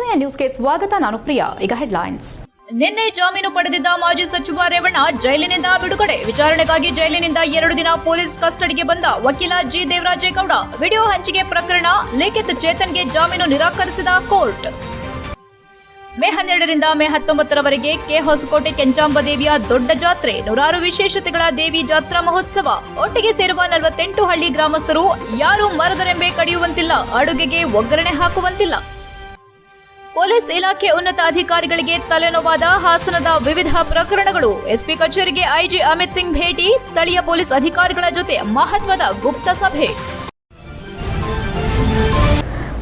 HCN ನ್ಯೂಸ್ಗೆ ಸ್ವಾಗತ, ನಾನು ಪ್ರಿಯಾ. ಈಗ ಹೆಡ್ಲೈನ್ಸ್. ನಿನ್ನೆ ಜಾಮೀನು ಪಡೆದಿದ್ದ ಮಾಜಿ ಸಚಿವ ರೇವಣ್ಣ ಜೈಲಿನಿಂದ ಬಿಡುಗಡೆ. ವಿಚಾರಣೆಗಾಗಿ ಜೈಲಿನಿಂದ ಎರಡು ದಿನ ಪೊಲೀಸ್ ಕಸ್ಟಡಿಗೆ ಬಂದ ವಕೀಲ ಜಿ. ದೇವರಾಜೇಗೌಡ. ವಿಡಿಯೋ ಹಂಚಿಕೆ ಪ್ರಕರಣ ಲಿಖಿತ್ ಚೇತನ್ಗೆ ಜಾಮೀನು ನಿರಾಕರಿಸಿದ ಕೋರ್ಟ್. ಮೇ ಹನ್ನೆರಡರಿಂದ ಮೇ ಹತ್ತೊಂಬತ್ತರವರೆಗೆ ಕೆ. ಹೊಸಕೋಟೆ ಕೆಂಚಾಂಬ ದೇವಿಯ ದೊಡ್ಡ ಜಾತ್ರೆ. ನೂರಾರು ವಿಶೇಷತೆಗಳ ದೇವಿ ಜಾತ್ರಾ ಮಹೋತ್ಸವ. ಒಟ್ಟಿಗೆ ಸೇರುವ ನಲವತ್ತೆಂಟು ಹಳ್ಳಿ ಗ್ರಾಮಸ್ಥರು ಯಾರೂ ಮರದರೆಂಬೆ ಕಡಿಯುವಂತಿಲ್ಲ. ಅಡುಗೆಗೆ ಒಗ್ಗರಣೆ ಹಾಕುವಂತಿಲ್ಲ. ಪೊಲೀಸ್ ಇಲಾಖೆ ಉನ್ನತ ಅಧಿಕಾರಿಗಳಿಗೆ ತಲೆನೋವಾದ ಹಾಸನದ ವಿವಿಧ ಪ್ರಕರಣಗಳು. ಎಸ್ಪಿ ಕಚೇರಿಗೆ ಐಜಿ ಅಮಿತ್ ಸಿಂಗ್ ಭೇಟಿ, ಸ್ಥಳೀಯ ಪೊಲೀಸ್ ಅಧಿಕಾರಿಗಳ ಜೊತೆ ಮಹತ್ವದ ಗುಪ್ತ ಸಭೆ.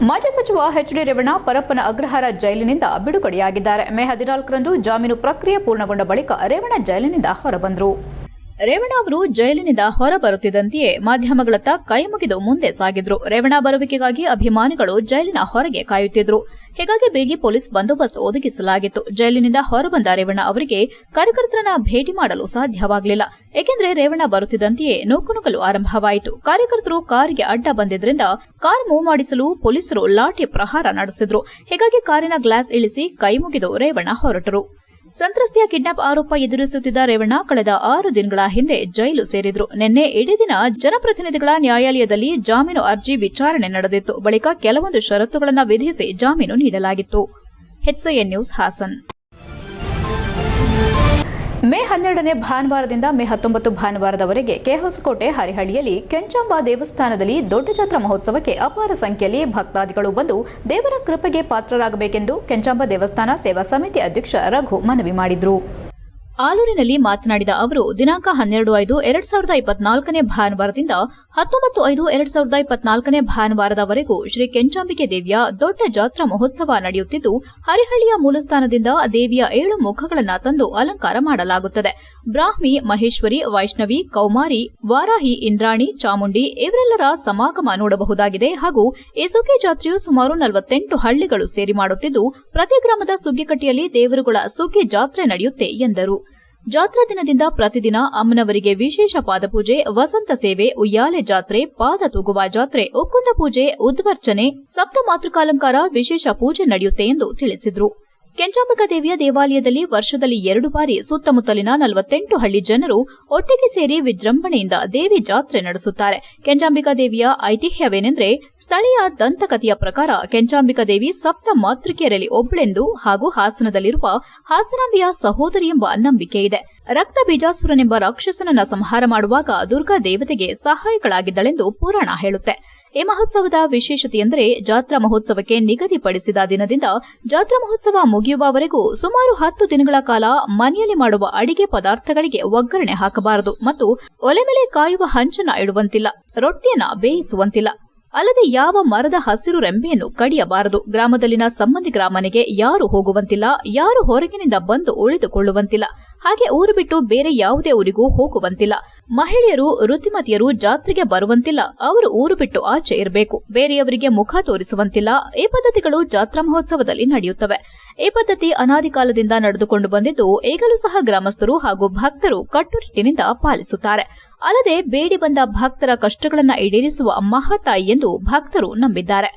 ಮಾಜಿ ಸಚಿವ ಎಚ್ ಡಿ ರೇವಣ್ಣ ಪರಪ್ಪನ ಅಗ್ರಹಾರ ಜೈಲಿನಿಂದ ಬಿಡುಗಡೆಯಾಗಿದ್ದಾರೆ. ಮೇ ಹದಿನಾಲ್ಕರಂದು ಜಾಮೀನು ಪ್ರಕ್ರಿಯೆ ಪೂರ್ಣಗೊಂಡ ಬಳಿಕ ರೇವಣ್ಣ ಜೈಲಿನಿಂದ ಹೊರಬಂದರು. ರೇವಣ್ಣ ಅವರು ಜೈಲಿನಿಂದ ಹೊರ ಬರುತ್ತಿದ್ದಂತೆಯೇ ಮಾಧ್ಯಮಗಳತ್ತ ಕೈಮುಗಿದು ಮುಂದೆ ಸಾಗಿದ್ರು. ರೇವಣ್ಣ ಬರುವಿಕೆಗಾಗಿ ಅಭಿಮಾನಿಗಳು ಜೈಲಿನ ಹೊರಗೆ ಕಾಯುತ್ತಿದ್ರು. ಹೀಗಾಗಿ ಬೇಗಿ ಪೊಲೀಸ್ ಬಂದೋಬಸ್ತ್ ಒದಗಿಸಲಾಗಿತ್ತು. ಜೈಲಿನಿಂದ ಹೊರಬಂದ ರೇವಣ್ಣ ಅವರಿಗೆ ಕಾರ್ಯಕರ್ತರನ್ನ ಭೇಟಿ ಮಾಡಲು ಸಾಧ್ಯವಾಗಲಿಲ್ಲ. ಏಕೆಂದರೆ ರೇವಣ್ಣ ಬರುತ್ತಿದ್ದಂತೆಯೇ ನೂಕುನುಗ್ಗಲು ಆರಂಭವಾಯಿತು. ಕಾರ್ಯಕರ್ತರು ಕಾರಿಗೆ ಅಡ್ಡ ಬಂದಿದ್ದರಿಂದ ಕಾರ್ ಮೂವ್ ಮಾಡಿಸಲು ಪೊಲೀಸರು ಲಾಠಿ ಪ್ರಹಾರ ನಡೆಸಿದ್ರು. ಹೀಗಾಗಿ ಕಾರಿನ ಗ್ಲಾಸ್ ಇಳಿಸಿ ಕೈಮುಗಿದು ರೇವಣ್ಣ ಹೊರಟರು. ಸಂತ್ರಸ್ತೆಯ ಕಿಡ್ನಾಪ್ ಆರೋಪ ಎದುರಿಸುತ್ತಿದ್ದ ರೇವಣ್ಣ ಕಳೆದ ಆರು ದಿನಗಳ ಹಿಂದೆ ಜೈಲು ಸೇರಿದ್ರು. ನಿನ್ನೆ ಇಡೀ ದಿನ ಜನಪ್ರತಿನಿಧಿಗಳ ನ್ಯಾಯಾಲಯದಲ್ಲಿ ಜಾಮೀನು ಅರ್ಜಿ ವಿಚಾರಣೆ ನಡೆದಿತ್ತು. ಬಳಿಕ ಕೆಲವೊಂದು ಷರತ್ತುಗಳನ್ನು ವಿಧಿಸಿ ಜಾಮೀನು ನೀಡಲಾಗಿತ್ತು. ನ್ಯೂಸ್ ಹಾಸನ್. ಮೇ ಹನ್ನೆರಡನೇ ಭಾನುವಾರದಿಂದ ಮೇ ಹತ್ತೊಂಬತ್ತು ಭಾನುವಾರದವರೆಗೆ ಕೆಹೊಸಕೋಟೆ, ಹರಿಹಳ್ಳಿಯಲ್ಲಿ ಕೆಂಚಾಂಬ ದೇವಸ್ಥಾನದಲ್ಲಿ ದೊಡ್ಡ ಜಾತ್ರಾ ಮಹೋತ್ಸವಕ್ಕೆ ಅಪಾರ ಸಂಖ್ಯೆಯಲ್ಲಿ ಭಕ್ತಾದಿಗಳು ಬಂದು ದೇವರ ಕೃಪೆಗೆ ಪಾತ್ರರಾಗಬೇಕೆಂದು ಕೆಂಚಾಂಬ ದೇವಸ್ಥಾನ ಸೇವಾ ಸಮಿತಿ ಅಧ್ಯಕ್ಷ ರಘು ಮನವಿ ಮಾಡಿದರು. ಆಲೂರಿನಲ್ಲಿ ಮಾತನಾಡಿದ ಅವರು, ದಿನಾಂಕ ಹನ್ನೆರಡು ಐದು, ಎರಡ್ ಸಾವಿರದ ಇಪ್ಪತ್ನಾಲ್ಕನೇ ಭಾನುವಾರದಿಂದ ಹತ್ತೊಂಬತ್ತು ಐದು, ಎರಡ್ ಸಾವಿರದ ಇಪ್ಪತ್ನಾಲ್ಕನೇ ಭಾನುವಾರದವರೆಗೂ ಶ್ರೀ ಕೆಂಚಾಂಬಿಕೆ ದೇವಿಯ ದೊಡ್ಡ ಜಾತ್ರಾ ಮಹೋತ್ಸವ ನಡೆಯುತ್ತಿದ್ದು, ಹರಿಹಳ್ಳಿಯ ಮೂಲಸ್ಥಾನದಿಂದ ದೇವಿಯ ಏಳು ಮುಖಗಳನ್ನು ತಂದು ಅಲಂಕಾರ ಮಾಡಲಾಗುತ್ತದೆ. ಬ್ರಾಹ್ಮಿ, ಮಹೇಶ್ವರಿ, ವೈಷ್ಣವಿ, ಕೌಮಾರಿ, ವಾರಾಹಿ, ಇಂದ್ರಾಣಿ, ಚಾಮುಂಡಿ ಇವರೆಲ್ಲರ ಸಮಾಗಮ ನೋಡಬಹುದಾಗಿದೆ ಹಾಗೂ ಎಸುಕೆ ಜಾತ್ರೆಯು ಸುಮಾರು ನಲವತ್ತೆಂಟು ಹಳ್ಳಿಗಳು ಸೇರಿ ಮಾಡುತ್ತಿದ್ದು, ಪ್ರತಿ ಗ್ರಾಮದ ಸುಗ್ಗಿಕಟ್ಟಿಯಲ್ಲಿ ದೇವರುಗಳ ಸುಗ್ಗಿ ಜಾತ್ರೆ ನಡೆಯುತ್ತೆ ಎಂದರು. ಜಾತ್ರಾ ದಿನದಿಂದ ಪ್ರತಿದಿನ ಅಮ್ಮನವರಿಗೆ ವಿಶೇಷ ಪಾದಪೂಜೆ, ವಸಂತ ಸೇವೆ, ಉಯ್ಯಾಲೆ ಜಾತ್ರೆ, ಪಾದ ತೂಗುವ ಜಾತ್ರೆ ಒಕ್ಕುಂದ ಪೂಜೆ, ಉದ್ವರ್ಚನೆ, ಸಪ್ತ ಮಾತೃಕಾಲಂಕಾರ ವಿಶೇಷ ಪೂಜೆ ನಡೆಯುತ್ತೆ ಎಂದು ತಿಳಿಸಿದರು. ಕೆಂಚಾಂಬಿಕಾ ದೇವಿಯ ದೇವಾಲಯದಲ್ಲಿ ವರ್ಷದಲ್ಲಿ ಎರಡು ಬಾರಿ ಸುತ್ತಮುತ್ತಲಿನ ನಲವತ್ತೆಂಟು ಹಳ್ಳಿ ಜನರು ಒಟ್ಟಿಗೆ ಸೇರಿ ವಿಜೃಂಭಣೆಯಿಂದ ದೇವಿ ಜಾತ್ರೆ ನಡೆಸುತ್ತಾರೆ. ಕೆಂಚಾಂಬಿಕಾ ದೇವಿಯ ಐತಿಹ್ಯವೇನೆಂದರೆ ಸ್ಥಳೀಯ ದಂತಕಥೆಯ ಪ್ರಕಾರ ಕೆಂಚಾಂಬಿಕಾ ದೇವಿ ಸಪ್ತ ಮಾತೃಕೆಯರಲ್ಲಿ ಒಬ್ಬಳೆಂದು ಹಾಗೂ ಹಾಸನದಲ್ಲಿರುವ ಹಾಸನಾಂಬಿಯ ಸಹೋದರಿ ಎಂಬ ನಂಬಿಕೆ ಇದೆ. ರಕ್ತ ಬೀಜಾಸುರನೆಂಬ ರಾಕ್ಷಸನನ್ನ ಸಂಹಾರ ಮಾಡುವಾಗ ದುರ್ಗಾ ದೇವತೆಗೆ ಸಹಾಯಗಳಾಗಿದ್ದಳೆಂದು ಪುರಾಣ ಹೇಳುತ್ತೆ. ಈ ಮಹೋತ್ಸವದ ವಿಶೇಷತೆಯೆಂದರೆ ಜಾತ್ರಾ ಮಹೋತ್ಸವಕ್ಕೆ ನಿಗದಿಪಡಿಸಿದ ದಿನದಿಂದ ಜಾತ್ರಾ ಮಹೋತ್ಸವ ಮುಗಿಯುವವರೆಗೂ ಸುಮಾರು ಹತ್ತು ದಿನಗಳ ಕಾಲ ಮನೆಯಲ್ಲಿ ಮಾಡುವ ಅಡಿಗೆ ಪದಾರ್ಥಗಳಿಗೆ ಒಗ್ಗರಣೆ ಹಾಕಬಾರದು ಮತ್ತು ಒಲೆ ಮೇಲೆ ಕಾಯುವ ಹಂಚನ ಇಡುವಂತಿಲ್ಲ, ರೊಟ್ಟಿಯನ್ನ ಬೇಯಿಸುವಂತಿಲ್ಲ. ಅಲ್ಲದೆ ಯಾವ ಮರದ ಹಸಿರು ರೆಂಬೆಯನ್ನು ಕಡಿಯಬಾರದು. ಗ್ರಾಮದಲ್ಲಿನ ಸಂಬಂಧಿ ಮನೆಗೆ ಯಾರು ಹೋಗುವಂತಿಲ್ಲ, ಯಾರು ಹೊರಗಿನಿಂದ ಬಂದು ಉಳಿದುಕೊಳ್ಳುವಂತಿಲ್ಲ. ಹಾಗೆ ಊರು ಬಿಟ್ಟು ಬೇರೆ ಯಾವುದೇ ಊರಿಗೂ ಹೋಗುವಂತಿಲ್ಲ. ಮಹಿಳೆಯರು ಋತುಮತಿಯರು ಜಾತ್ರೆಗೆ ಬರುವಂತಿಲ್ಲ. ಅವರು ಊರು ಬಿಟ್ಟು ಆಚೆ ಇರಬೇಕು. ಬೇರೆಯವರಿಗೆ ಮುಖ ತೋರಿಸುವಂತಿಲ್ಲ. ಈ ಪದ್ಧತಿಗಳು ಜಾತ್ರಾ ಮಹೋತ್ಸವದಲ್ಲಿ ನಡೆಯುತ್ತವೆ. ಈ ಪದ್ಧತಿ ಅನಾದಿ ಕಾಲದಿಂದ ನಡೆದುಕೊಂಡು ಬಂದಿದ್ದು ಈಗಲೂ ಸಹ ಗ್ರಾಮಸ್ಥರು ಹಾಗೂ ಭಕ್ತರು ಕಟ್ಟುನಿಟ್ಟಿನಿಂದ ಪಾಲಿಸುತ್ತಾರೆ. ಅಲ್ಲದೆ ಬೇಡಿ ಬಂದ ಭಕ್ತರ ಕಷ್ಟಗಳನ್ನು ಈಡೇರಿಸುವ ಮಹಾತಾಯಿ ಎಂದು ಭಕ್ತರು ನಂಬಿದ್ದಾರೆ.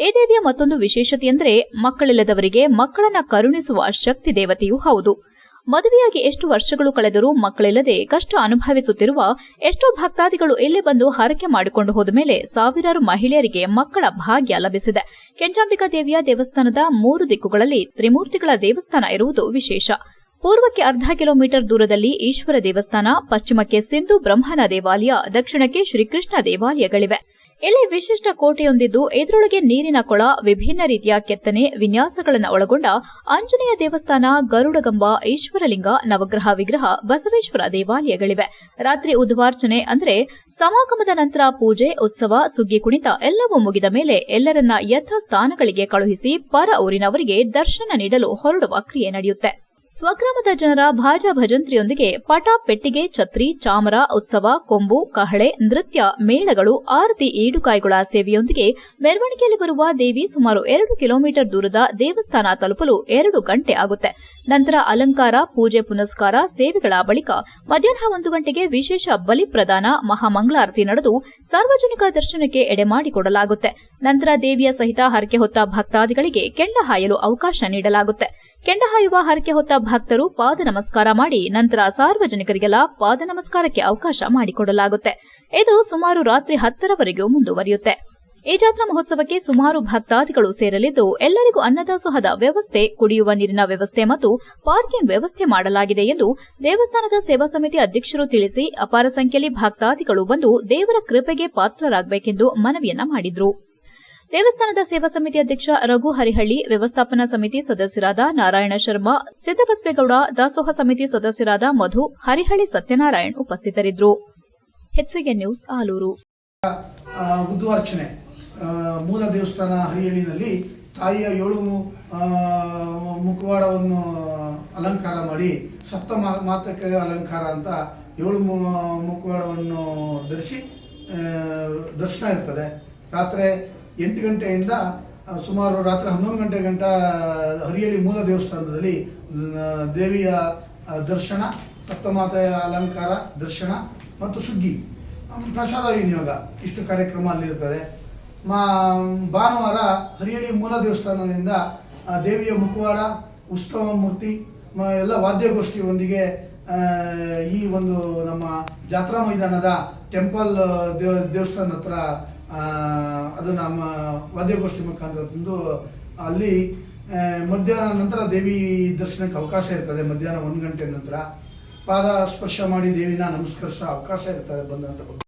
ಈ ದೇವಿಯ ಮತ್ತೊಂದು ವಿಶೇಷತೆಯೆಂದರೆ ಮಕ್ಕಳಿಲ್ಲದವರಿಗೆ ಮಕ್ಕಳನ್ನ ಕರುಣಿಸುವ ಶಕ್ತಿ ದೇವತೆಯೂ ಹೌದು. ಮದುವೆಯಾಗಿ ಎಷ್ಟು ವರ್ಷಗಳು ಕಳೆದರೂ ಮಕ್ಕಳಿಲ್ಲದೆ ಕಷ್ಟ ಅನುಭವಿಸುತ್ತಿರುವ ಎಷ್ಟೋ ಭಕ್ತಾದಿಗಳು ಇಲ್ಲಿ ಬಂದು ಹರಕೆ ಮಾಡಿಕೊಂಡು ಹೋದ ಮೇಲೆ ಸಾವಿರಾರು ಮಹಿಳೆಯರಿಗೆ ಮಕ್ಕಳ ಭಾಗ್ಯ ಲಭಿಸಿದೆ. ಕೆಂಚಾಂಬಿಕಾ ದೇವಿಯ ದೇವಸ್ಥಾನದ ಮೂರು ದಿಕ್ಕುಗಳಲ್ಲಿ ತ್ರಿಮೂರ್ತಿಗಳ ದೇವಸ್ಥಾನ ಇರುವುದು ವಿಶೇಷ. ಪೂರ್ವಕ್ಕೆ ಅರ್ಧ ಕಿಲೋಮೀಟರ್ ದೂರದಲ್ಲಿ ಈಶ್ವರ ದೇವಸ್ಥಾನ, ಪಶ್ಚಿಮಕ್ಕೆ ಸಿಂಧು ಬ್ರಹ್ಮನ ದೇವಾಲಯ, ದಕ್ಷಿಣಕ್ಕೆ ಶ್ರೀಕೃಷ್ಣ ದೇವಾಲಯಗಳಿವೆ. ಇಲ್ಲಿ ವಿಶಿಷ್ಟ ಕೋಟೆಯೊಂದಿದ್ದು ಇದರೊಳಗೆ ನೀರಿನ ಕೊಳ, ವಿಭಿನ್ನ ರೀತಿಯ ಕೆತ್ತನೆ, ವಿನ್ಯಾಸಗಳನ್ನು ಒಳಗೊಂಡ ಆಂಜನೇಯ ದೇವಸ್ಥಾನ, ಗರುಡಗಂಬ, ಈಶ್ವರಲಿಂಗ, ನವಗ್ರಹ ವಿಗ್ರಹ, ಬಸವೇಶ್ವರ ದೇವಾಲಯಗಳಿವೆ. ರಾತ್ರಿ ಉದ್ವಾರ್ಚನೆ ಅಂದರೆ ಸಮಾಗಮದ ನಂತರ ಪೂಜೆ, ಉತ್ಸವ, ಸುಗ್ಗಿ ಕುಣಿತ ಎಲ್ಲವೂ ಮುಗಿದ ಮೇಲೆ ಎಲ್ಲರನ್ನ ಯಥಾಸ್ಥಾನಗಳಿಗೆ ಕಳುಹಿಸಿ ಪರ ಊರಿನವರಿಗೆ ದರ್ಶನ ನೀಡಲು ಹೊರಡುವ ಕ್ರಿಯೆ ನಡೆಯುತ್ತೆ. ಸ್ವಗ್ರಾಮದ ಜನರ ಭಾಜ ಭಜಂತ್ರಿಯೊಂದಿಗೆ ಪಟ, ಪೆಟ್ಟಿಗೆ, ಛತ್ರಿ, ಚಾಮರ, ಉತ್ಸವ, ಕೊಂಬು, ಕಹಳೆ, ನೃತ್ಯ, ಮೇಳಗಳು, ಆರತಿ ಈಡುಕಾಯಿಗಳ ಸೇವೆಯೊಂದಿಗೆ ಮೆರವಣಿಗೆಯಲ್ಲಿ ಬರುವ ದೇವಿ ಸುಮಾರು ಎರಡು ಕಿಲೋಮೀಟರ್ ದೂರದ ದೇವಸ್ಥಾನ ತಲುಪಲು ಎರಡು ಗಂಟೆ ಆಗುತ್ತೆ. ನಂತರ ಅಲಂಕಾರ, ಪೂಜೆ, ಪುನಸ್ಕಾರ, ಸೇವೆಗಳ ಬಳಿಕ ಮಧ್ಯಾಹ್ನ ಒಂದು ಗಂಟೆಗೆ ವಿಶೇಷ ಬಲಿ ಪ್ರದಾನ, ಮಹಾಮಂಗಳಾರತಿ ನಡೆದು ಸಾರ್ವಜನಿಕ ದರ್ಶನಕ್ಕೆ ಎಡೆಮಾಡಿಕೊಡಲಾಗುತ್ತೆ ನಂತರ ದೇವಿಯ ಸಹಿತ ಹರಕೆ ಹೊತ್ತ ಭಕ್ತಾದಿಗಳಿಗೆ ಕೆಂಡ ಹಾಯಲು ಅವಕಾಶ ನೀಡಲಾಗುತ್ತೆ. ಕೆಂಡ ಹಾಯುವ ಹರಕೆ ಹೊತ್ತ ಭಕ್ತರು ಪಾದ ನಮಸ್ಕಾರ ಮಾಡಿ ನಂತರ ಸಾರ್ವಜನಿಕರಿಗೆಲ್ಲ ಪಾದ ನಮಸ್ಕಾರಕ್ಕೆ ಅವಕಾಶ ಮಾಡಿಕೊಡಲಾಗುತ್ತೆ. ಇದು ಸುಮಾರು ರಾತ್ರಿ ಹತ್ತರವರೆಗೂ ಮುಂದುವರಿಯುತ್ತೆ. ಈ ಜಾತ್ರಾ ಮಹೋತ್ಸವಕ್ಕೆ ಸುಮಾರು ಭಕ್ತಾದಿಗಳು ಸೇರಲಿದ್ದು, ಎಲ್ಲರಿಗೂ ಅನ್ನದಾಸೋಹದ ವ್ಯವಸ್ಥೆ, ಕುಡಿಯುವ ನೀರಿನ ವ್ಯವಸ್ಥೆ ಮತ್ತು ಪಾರ್ಕಿಂಗ್ ವ್ಯವಸ್ಥೆ ಮಾಡಲಾಗಿದೆ ಎಂದು ದೇವಸ್ಥಾನದ ಸೇವಾ ಸಮಿತಿ ಅಧ್ಯಕ್ಷರು ತಿಳಿಸಿ, ಅಪಾರ ಸಂಖ್ಯೆಯಲ್ಲಿ ಭಕ್ತಾದಿಗಳು ಬಂದು ದೇವರ ಕೃಪೆಗೆ ಪಾತ್ರರಾಗಬೇಕೆಂದು ಮನವಿಯನ್ನ ಮಾಡಿದ್ರು. ದೇವಸ್ಥಾನದ ಸೇವಾ ಸಮಿತಿ ಅಧ್ಯಕ್ಷ ರಘು ಹರಿಹಳ್ಳಿ, ವ್ಯವಸ್ಥಾಪನಾ ಸಮಿತಿ ಸದಸ್ಯರಾದ ನಾರಾಯಣ ಶರ್ಮಾ, ಸಿದ್ದಬಸವೇಗೌಡ, ದಾಸೋಹ ಸಮಿತಿ ಸದಸ್ಯರಾದ ಮಧು, ಹರಿಹಳ್ಳಿ ಸತ್ಯನಾರಾಯಣ್ ಉಪಸ್ಥಿತರಿದ್ದರು. ನ್ಯೂಸ್ ಆಲೂರು. ಮೂಲ ದೇವಸ್ಥಾನ ಹರಿಹಳ್ಳಿನಲ್ಲಿ ತಾಯಿಯ ಏಳು ಮುಖವಾಡವನ್ನು ಅಲಂಕಾರ ಮಾಡಿ ಸಪ್ತ ಮಾತೃಕೆ ಅಲಂಕಾರ ಅಂತ ಏಳು ಮುಖವಾಡವನ್ನು ಧರಿಸಿ ದರ್ಶನ ಇರ್ತದೆ. ರಾತ್ರಿ ಎಂಟು ಗಂಟೆಯಿಂದ ಸುಮಾರು ರಾತ್ರಿ ಹನ್ನೊಂದು ಗಂಟೆ ಗಂಟ ಹರಿಯಲಿ ಮೂಲ ದೇವಸ್ಥಾನದಲ್ಲಿ ದೇವಿಯ ದರ್ಶನ, ಸಪ್ತಮಾತೆಯ ಅಲಂಕಾರ, ದರ್ಶನ ಮತ್ತು ಸುಗ್ಗಿ. ಪ್ರಸಾದ ವಿನಿಯೋಗ ಇಷ್ಟು ಕಾರ್ಯಕ್ರಮ ಅಲ್ಲಿರ್ತದೆ ಮಾ, ಭಾನುವಾರ ಹರಿಯಲಿ ಮೂಲ ದೇವಸ್ಥಾನದಿಂದ ದೇವಿಯ ಮುಖವಾಡ ಉತ್ಸವ ಮೂರ್ತಿ ಎಲ್ಲ ವಾದ್ಯಗೋಷ್ಠಿಯೊಂದಿಗೆ ಈ ಒಂದು ನಮ್ಮ ಜಾತ್ರಾ ಮೈದಾನದ ಟೆಂಪಲ್ ದೇವ ದೇವಸ್ಥಾನ ಹತ್ರ ಅದು ನಮ್ಮ ವಾದ್ಯಗೋಷ್ಠಿ ಮುಖಾಂತರ ತಂದು ಅಲ್ಲಿ ಮಧ್ಯಾಹ್ನ ನಂತರ ದೇವಿ ದರ್ಶನಕ್ಕೆ ಅವಕಾಶ ಇರ್ತದೆ ಮಧ್ಯಾಹ್ನ ಒಂದು ಗಂಟೆ ನಂತರ ಪಾದ ಸ್ಪರ್ಶ ಮಾಡಿ ದೇವಿನ ನಮಸ್ಕರಿಸೋ ಅವಕಾಶ ಇರ್ತದೆ ಬಂದಂಥ.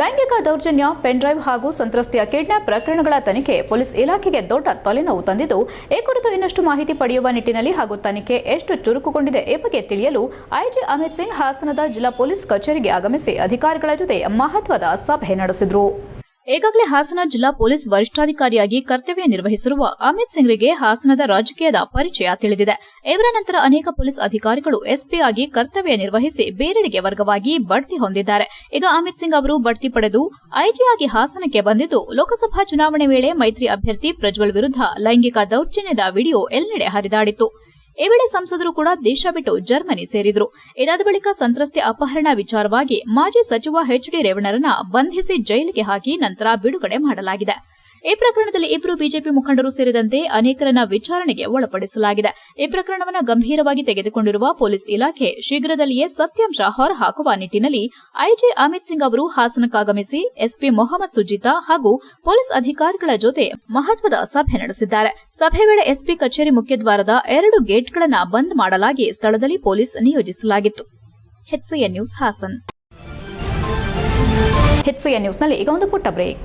ಲೈಂಗಿಕ ದೌರ್ಜನ್ಯ ಪೆನ್ಡ್ರೈವ್ ಹಾಗೂ ಸಂತ್ರಸ್ತೆಯ ಕಿಡ್ನಾಪ್ ಪ್ರಕರಣಗಳ ತನಿಖೆ ಪೊಲೀಸ್ ಇಲಾಖೆಗೆ ದೊಡ್ಡ ತಲೆನೋವು ತಂದಿದ್ದು, ಈ ಕುರಿತು ಇನ್ನಷ್ಟು ಮಾಹಿತಿ ಪಡೆಯುವ ನಿಟ್ಟಿನಲ್ಲಿ ಹಾಗೂ ತನಿಖೆ ಎಷ್ಟು ಚುರುಕುಗೊಂಡಿದೆ ಈ ಬಗ್ಗೆ ತಿಳಿಯಲು ಐಜಿ ಅಮಿತ್ ಸಿಂಗ್ ಹಾಸನದ ಜಿಲ್ಲಾ ಪೊಲೀಸ್ ಕಚೇರಿಗೆ ಆಗಮಿಸಿ ಅಧಿಕಾರಿಗಳ ಜೊತೆ ಮಹತ್ವದ ಸಭೆ ನಡೆಸಿದರು. ಈಗಾಗಲೇ ಹಾಸನ ಜಿಲ್ಲಾ ಪೊಲೀಸ್ ವರಿಷ್ಠಾಧಿಕಾರಿಯಾಗಿ ಕರ್ತವ್ಯ ನಿರ್ವಹಿಸಿರುವ ಅಮಿತ್ ಸಿಂಗ್ರಿಗೆ ಹಾಸನದ ರಾಜಕೀಯದ ಪರಿಚಯ ತಿಳಿದಿದೆ. ಇವರ ನಂತರ ಅನೇಕ ಪೊಲೀಸ್ ಅಧಿಕಾರಿಗಳು ಎಸ್ಪಿ ಆಗಿ ಕರ್ತವ್ಯ ನಿರ್ವಹಿಸಿ ಬೇರೆಡೆಗೆ ವರ್ಗವಾಗಿ ಬಡ್ತಿ ಹೊಂದಿದ್ದಾರೆ. ಈಗ ಅಮಿತ್ ಸಿಂಗ್ ಅವರು ಬಡ್ತಿ ಪಡೆದು ಐಜಿಯಾಗಿ ಹಾಸನಕ್ಕೆ ಬಂದಿದ್ದು, ಲೋಕಸಭಾ ಚುನಾವಣೆ ವೇಳೆ ಮೈತ್ರಿ ಅಭ್ಯರ್ಥಿ ಪ್ರಜ್ವಲ್ ವಿರುದ್ಧ ಲೈಂಗಿಕ ದೌರ್ಜನ್ಯದ ವಿಡಿಯೋ ಎಲ್ಲೆಡೆ ಹರಿದಾಡಿತ್ತು. ಈ ವೇಳೆ ಸಂಸದರು ಕೂಡ ದೇಶ ಬಿಟ್ಟು ಜರ್ಮನಿ ಸೇರಿದರು. ಇದಾದ ಬಳಿಕ ಸಂತ್ರಸ್ತೆ ಅಪಹರಣ ವಿಚಾರವಾಗಿ ಮಾಜಿ ಸಚಿವ ಎಚ್ ಡಿ ರೇವಣ್ಣರನ್ನ ಬಂಧಿಸಿ ಜೈಲಿಗೆ ಹಾಕಿ ನಂತರ ಬಿಡುಗಡೆ ಮಾಡಲಾಗಿದೆ. ಈ ಪ್ರಕರಣದಲ್ಲಿ ಇಬ್ಬರು ಬಿಜೆಪಿ ಮುಖಂಡರು ಸೇರಿದಂತೆ ಅನೇಕರನ್ನ ವಿಚಾರಣೆಗೆ ಒಳಪಡಿಸಲಾಗಿದೆ. ಈ ಪ್ರಕರಣವನ್ನು ಗಂಭೀರವಾಗಿ ತೆಗೆದುಕೊಂಡಿರುವ ಪೊಲೀಸ್ ಇಲಾಖೆ ಶೀಘ್ರದಲ್ಲಿಯೇ ಸತ್ಯಾಂಶ ಹೊರಹಾಕುವ ನಿಟ್ಟಿನಲ್ಲಿ ಐಜಿ ಅಮಿತ್ ಸಿಂಗ್ ಅವರು ಹಾಸನಕ್ಕಾಗಮಿಸಿ ಎಸ್ಪಿ ಮೊಹಮ್ಮದ್ ಸುಜಿತಾ ಹಾಗೂ ಪೊಲೀಸ್ ಅಧಿಕಾರಿಗಳ ಜೊತೆ ಮಹತ್ವದ ಸಭೆ ನಡೆಸಿದ್ದಾರೆ. ಸಭೆ ವೇಳೆ ಎಸ್ಪಿ ಕಚೇರಿ ಮುಖ್ಯದ್ವಾರದ ಎರಡು ಗೇಟ್ಗಳನ್ನು ಬಂದ್ ಮಾಡಲಾಗಿ ಸ್ಥಳದಲ್ಲಿ ಪೊಲೀಸ್ ನಿಯೋಜಿಸಲಾಗಿತ್ತು. ನ್ಯೂಸ್ ಹಾಸನ್. ನ್ಯೂಸ್ನಲ್ಲಿ ಈಗ ಒಂದು ಪುಟ್ಟ ಬ್ರೇಕ್.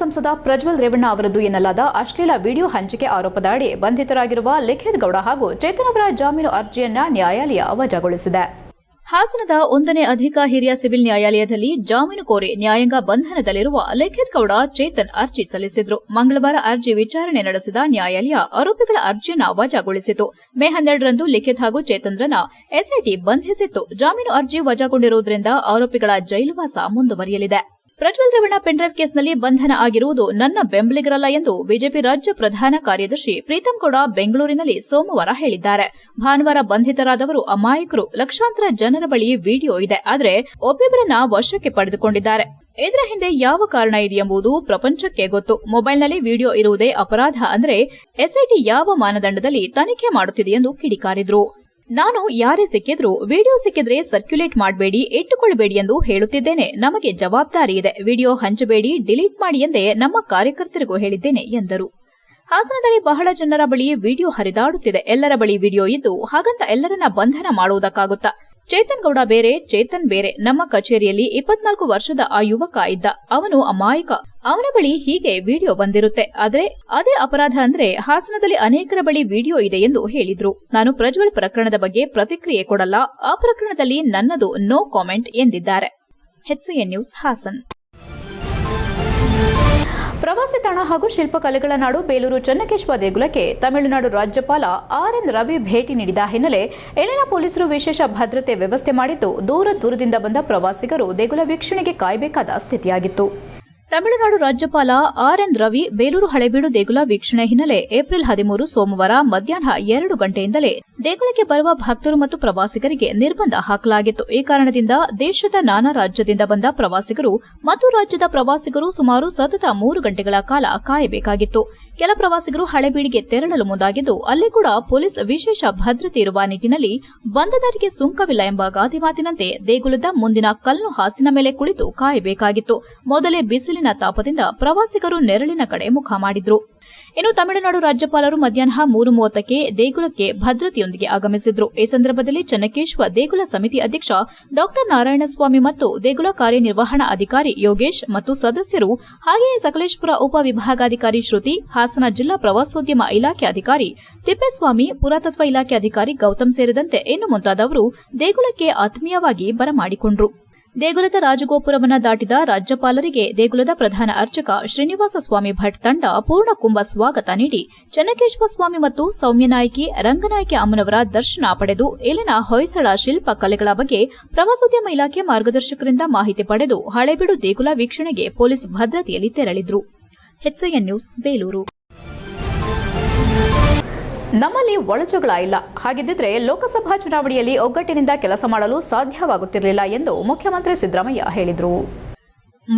ಸಂಸದ ಪ್ರಜ್ವಲ್ ರೇವಣ್ಣ ಅವರದ್ದು ಎನ್ನಲಾದ ಅಶ್ಲೀಲ ವಿಡಿಯೋ ಹಂಚಿಕೆ ಆರೋಪದ ಅಡಿ ಬಂಧಿತರಾಗಿರುವ ಲಿಖಿತ್ ಗೌಡ ಹಾಗೂ ಚೇತನ್ ಅವರ ಜಾಮೀನು ಅರ್ಜಿಯನ್ನ ನ್ಯಾಯಾಲಯ ವಜಾಗೊಳಿಸಿದೆ ಹಾಸನದ ಒಂದನೇ ಅಧಿಕ ಹಿರಿಯ ಸಿವಿಲ್ ನ್ಯಾಯಾಲಯದಲ್ಲಿ ಜಾಮೀನು ಕೋರಿ ನ್ಯಾಯಾಂಗ ಬಂಧನದಲ್ಲಿರುವ ಲಿಖಿತ್ ಗೌಡ ಚೇತನ್ ಅರ್ಜಿ ಸಲ್ಲಿಸಿದ್ರು. ಮಂಗಳವಾರ ಅರ್ಜಿ ವಿಚಾರಣೆ ನಡೆಸಿದ ನ್ಯಾಯಾಲಯ ಆರೋಪಿಗಳ ಅರ್ಜಿಯನ್ನು ವಜಾಗೊಳಿಸಿತು. ಮೇ ಹನ್ನೆರಡರಂದು ಲಿಖಿತ್ ಹಾಗೂ ಚೇತನ್ರನ್ನ ಎಸ್ಐಟಿ ಬಂಧಿಸಿತ್ತು. ಜಾಮೀನು ಅರ್ಜಿ ವಜಾಗೊಂಡಿರುವುದರಿಂದ ಆರೋಪಿಗಳ ಜೈಲುವಾಸ ಮುಂದುವರಿಯಲಿದೆ. ಪ್ರಜ್ವಲ್ ರೇವಣ್ಣ ಪೆನ್ಡ್ರೈವ್ ಕೇಸ್ನಲ್ಲಿ ಬಂಧನ ಆಗಿರುವುದು ನನ್ನ ಬೆಂಬಲಿಗರಲ್ಲ ಎಂದು ಬಿಜೆಪಿ ರಾಜ್ಯ ಪ್ರಧಾನ ಕಾರ್ಯದರ್ಶಿ ಪ್ರೀತಂ ಗೌಡ ಬೆಂಗಳೂರಿನಲ್ಲಿ ಸೋಮವಾರ ಹೇಳಿದ್ದಾರೆ. ಭಾನುವಾರ ಬಂಧಿತರಾದವರು ಅಮಾಯಕರು. ಲಕ್ಷಾಂತರ ಜನರ ಬಳಿ ವಿಡಿಯೋ ಇದೆ. ಆದರೆ ಒಬ್ಬಿಬ್ಬರನ್ನ ವಶಕ್ಕೆ ಪಡೆದುಕೊಂಡಿದ್ದಾರೆ. ಇದರ ಹಿಂದೆ ಯಾವ ಕಾರಣ ಇದೆಯೆಂಬುದು ಪ್ರಪಂಚಕ್ಕೆ ಗೊತ್ತು. ಮೊಬೈಲ್ನಲ್ಲಿ ವಿಡಿಯೋ ಇರುವುದೇ ಅಪರಾಧ. ಅಂದ್ರೆ ಎಸ್ಐಟಿ ಯಾವ ಮಾನದಂಡದಲ್ಲಿ ತನಿಖೆ ಮಾಡುತ್ತಿದೆ ಎಂದು ಕಿಡಿಕಾರಿದ್ರು. ನಾನು ಯಾರೇ ಸಿಕ್ಕಿದ್ರೂ ವಿಡಿಯೋ ಸಿಕ್ಕಿದ್ರೆ ಸರ್ಕ್ಯುಲೇಟ್ ಮಾಡಬೇಡಿ, ಇಟ್ಟುಕೊಳ್ಳಬೇಡಿ ಎಂದು ಹೇಳುತ್ತಿದ್ದೇನೆ. ನಮಗೆ ಜವಾಬ್ದಾರಿ ಇದೆ. ವಿಡಿಯೋ ಹಂಚಬೇಡಿ, ಡಿಲೀಟ್ ಮಾಡಿ ಎಂದೇ ನಮ್ಮ ಕಾರ್ಯಕರ್ತರಿಗೂ ಹೇಳಿದ್ದೇನೆ, ಎಂದರು. ಹಾಸನದಲ್ಲಿ ಬಹಳ ಜನರ ಬಳಿ ವಿಡಿಯೋ ಹರಿದಾಡುತ್ತಿದೆ. ಎಲ್ಲರ ಬಳಿ ವಿಡಿಯೋ ಇದ್ದು ಹಾಗಂತ ಎಲ್ಲರನ್ನ ಬಂಧನ ಮಾಡುವುದಕ್ಕಾಗುತ್ತಾ ಚೇತನ್ ಗೌಡ ಬೇರೆ, ಚೇತನ್ ಬೇರೆ. ನಮ್ಮ ಕಚೇರಿಯಲ್ಲಿ ಇಪ್ಪತ್ನಾಲ್ಕು ವರ್ಷದ ಆ ಯುವಕ ಇದ್ದ. ಅವನು ಅಮಾಯಕ. ಅವನ ಬಳಿ ಹೀಗೆ ವಿಡಿಯೋ ಬಂದಿರುತ್ತೆ. ಆದ್ರೆ, ಅದೇ ಅಪರಾಧ ಅಂದ್ರೆ ಹಾಸನದಲ್ಲಿ ಅನೇಕರ ಬಳಿ ವಿಡಿಯೋ ಇದೆ ಎಂದು ಹೇಳಿದ್ರು. ನಾನು ಪ್ರಜ್ವಲ್ ಪ್ರಕರಣದ ಬಗ್ಗೆ ಪ್ರತಿಕ್ರಿಯೆ ಕೊಡಲ್ಲ. ಆ ಪ್ರಕರಣದಲ್ಲಿ ನನ್ನದು ನೋ ಕಾಮೆಂಟ್ ಎಂದಿದ್ದಾರೆ. ನ್ಯೂಸ್ ಹಾಸನ್. ಪ್ರವಾಸಿ ತಾಣ ಹಾಗೂ ಶಿಲ್ಪಕಲೆಗಳ ನಾಡು ಬೇಲೂರು ಚನ್ನಕೇಶ್ವರ ದೇಗುಲಕ್ಕೆ ತಮಿಳುನಾಡು ರಾಜ್ಯಪಾಲ ಆರ್ ಎನ್ ರವಿ ಭೇಟಿ ನೀಡಿದ ಹಿನ್ನೆಲೆ ಇಲ್ಲಿನ ಪೊಲೀಸರು ವಿಶೇಷ ಭದ್ರತೆ ವ್ಯವಸ್ಥೆ ಮಾಡಿದ್ದು ದೂರ ದೂರದಿಂದ ಬಂದ ಪ್ರವಾಸಿಗರು ದೇಗುಲ ವೀಕ್ಷಣೆಗೆ ಕಾಯಬೇಕಾದ ಸ್ಥಿತಿಯಾಗಿತ್ತು. ತಮಿಳುನಾಡು ರಾಜ್ಯಪಾಲ ಆರ್ ಎನ್ ರವಿ ಬೇಲೂರು ಹಳೆಬೀಡು ದೇಗುಲ ವೀಕ್ಷಣೆ ಹಿನ್ನೆಲೆ ಏಪ್ರಿಲ್ ಹದಿಮೂರು ಸೋಮವಾರ ಮಧ್ಯಾಹ್ನ ಎರಡು ಗಂಟೆಯಿಂದಲೇ ದೇಗುಲಕ್ಕೆ ಬರುವ ಭಕ್ತರು ಮತ್ತು ಪ್ರವಾಸಿಗರಿಗೆ ನಿರ್ಬಂಧ ಹಾಕಲಾಗಿತ್ತು. ಈ ಕಾರಣದಿಂದ ದೇಶದ ನಾನಾ ರಾಜ್ಯದಿಂದ ಬಂದ ಪ್ರವಾಸಿಗರು ಮತ್ತು ರಾಜ್ಯದ ಪ್ರವಾಸಿಗರು ಸುಮಾರು ಸತತ ಮೂರು ಗಂಟೆಗಳ ಕಾಲ ಕಾಯಬೇಕಾಗಿತ್ತು. ಕೆಲ ಪ್ರವಾಸಿಗರು ಹಳೆಬೀಡಿಗೆ ತೆರಳಲು ಮುಂದಾಗಿದ್ದು, ಅಲ್ಲಿ ಕೂಡ ಪೊಲೀಸ್ ವಿಶೇಷ ಭದ್ರತೆ ಇರುವ ನಿಟ್ಟಿನಲ್ಲಿ ಬಂದದರಿಗೆ ಸುಂಕವಿಲ್ಲ ಎಂಬ ಗಾದೆ ಮಾತಿನಂತೆ ದೇಗುಲದ ಮುಂದಿನ ಕಲ್ಲು ಹಾಸಿನ ಮೇಲೆ ಕುಳಿತು ಕಾಯಬೇಕಾಗಿತ್ತು. ಮೊದಲೇ ಬಿಸಿಲಿನ ತಾಪದಿಂದ ಪ್ರವಾಸಿಗರು ನೆರಳಿನ ಕಡೆ ಮುಖ ಮಾಡಿದ್ರು. ಇನ್ನು ತಮಿಳುನಾಡು ರಾಜ್ಯಪಾಲರು ಮಧ್ಯಾಹ್ನ ಮೂರು ಮೂವತ್ತಕ್ಕೆ ದೇಗುಲಕ್ಕೆ ಭದ್ರತೆಯೊಂದಿಗೆ ಆಗಮಿಸಿದ್ರು. ಈ ಸಂದರ್ಭದಲ್ಲಿ ಚನ್ನಕೇಶ್ವರ ದೇಗುಲ ಸಮಿತಿ ಅಧ್ಯಕ್ಷ ಡಾ. ನಾರಾಯಣಸ್ವಾಮಿ ಮತ್ತು ದೇಗುಲ ಕಾರ್ಯನಿರ್ವಹಣಾ ಅಧಿಕಾರಿ ಯೋಗೇಶ್ ಮತ್ತು ಸದಸ್ಯರು ಹಾಗೆಯೇ ಸಕಲೇಶ್ಪುರ ಉಪವಿಭಾಗಾಧಿಕಾರಿ ಶ್ರುತಿ, ಹಾಸನ ಜಿಲ್ಲಾ ಪ್ರವಾಸೋದ್ಯಮ ಇಲಾಖೆ ಅಧಿಕಾರಿ ತಿಪ್ಪೇಸ್ವಾಮಿ, ಪುರಾತತ್ವ ಇಲಾಖೆ ಅಧಿಕಾರಿ ಗೌತಮ್ ಸೇರಿದಂತೆ ಇನ್ನು ಮುಂತಾದವರು ದೇಗುಲಕ್ಕೆ ಆತ್ಮೀಯವಾಗಿ ಬರಮಾಡಿಕೊಂಡ್ರು. ದೇಗುಲದ ರಾಜಗೋಪುರವನ್ನು ದಾಟಿದ ರಾಜ್ಯಪಾಲರಿಗೆ ದೇಗುಲದ ಪ್ರಧಾನ ಅರ್ಚಕ ಶ್ರೀನಿವಾಸ ಸ್ವಾಮಿ ಭಟ್ ತಂಡ ಪೂರ್ಣ ಕುಂಭ ಸ್ವಾಗತ ನೀಡಿ ಚನ್ನಕೇಶ್ವರ ಸ್ವಾಮಿ ಮತ್ತು ಸೌಮ್ಯನಾಯಕಿ ರಂಗನಾಯಕಿ ಅಮ್ಮನವರ ದರ್ಶನ ಪಡೆದು ಇಲ್ಲಿನ ಹೊಯ್ಸಳ ಶಿಲ್ಪ ಕಲೆಗಳ ಬಗ್ಗೆ ಪ್ರವಾಸೋದ್ಯಮ ಇಲಾಖೆ ಮಾರ್ಗದರ್ಶಕರಿಂದ ಮಾಹಿತಿ ಪಡೆದು ಹಳೆಬೀಡು ದೇಗುಲ ವೀಕ್ಷಣೆಗೆ ಪೊಲೀಸ್ ಭದ್ರತೆಯಲ್ಲಿ ತೆರಳಿದ್ರು. ನಮ್ಮಲ್ಲಿ ಒಳಜಗಳ ಇಲ್ಲ. ಹಾಗಿದ್ದರೆ ಲೋಕಸಭಾ ಚುನಾವಣೆಯಲ್ಲಿ ಒಗ್ಗಟ್ಟಿನಿಂದ ಕೆಲಸ ಮಾಡಲು ಸಾಧ್ಯವಾಗುತ್ತಿರಲಿಲ್ಲ ಎಂದು ಮುಖ್ಯಮಂತ್ರಿ ಸಿದ್ದರಾಮಯ್ಯ ಹೇಳಿದರು.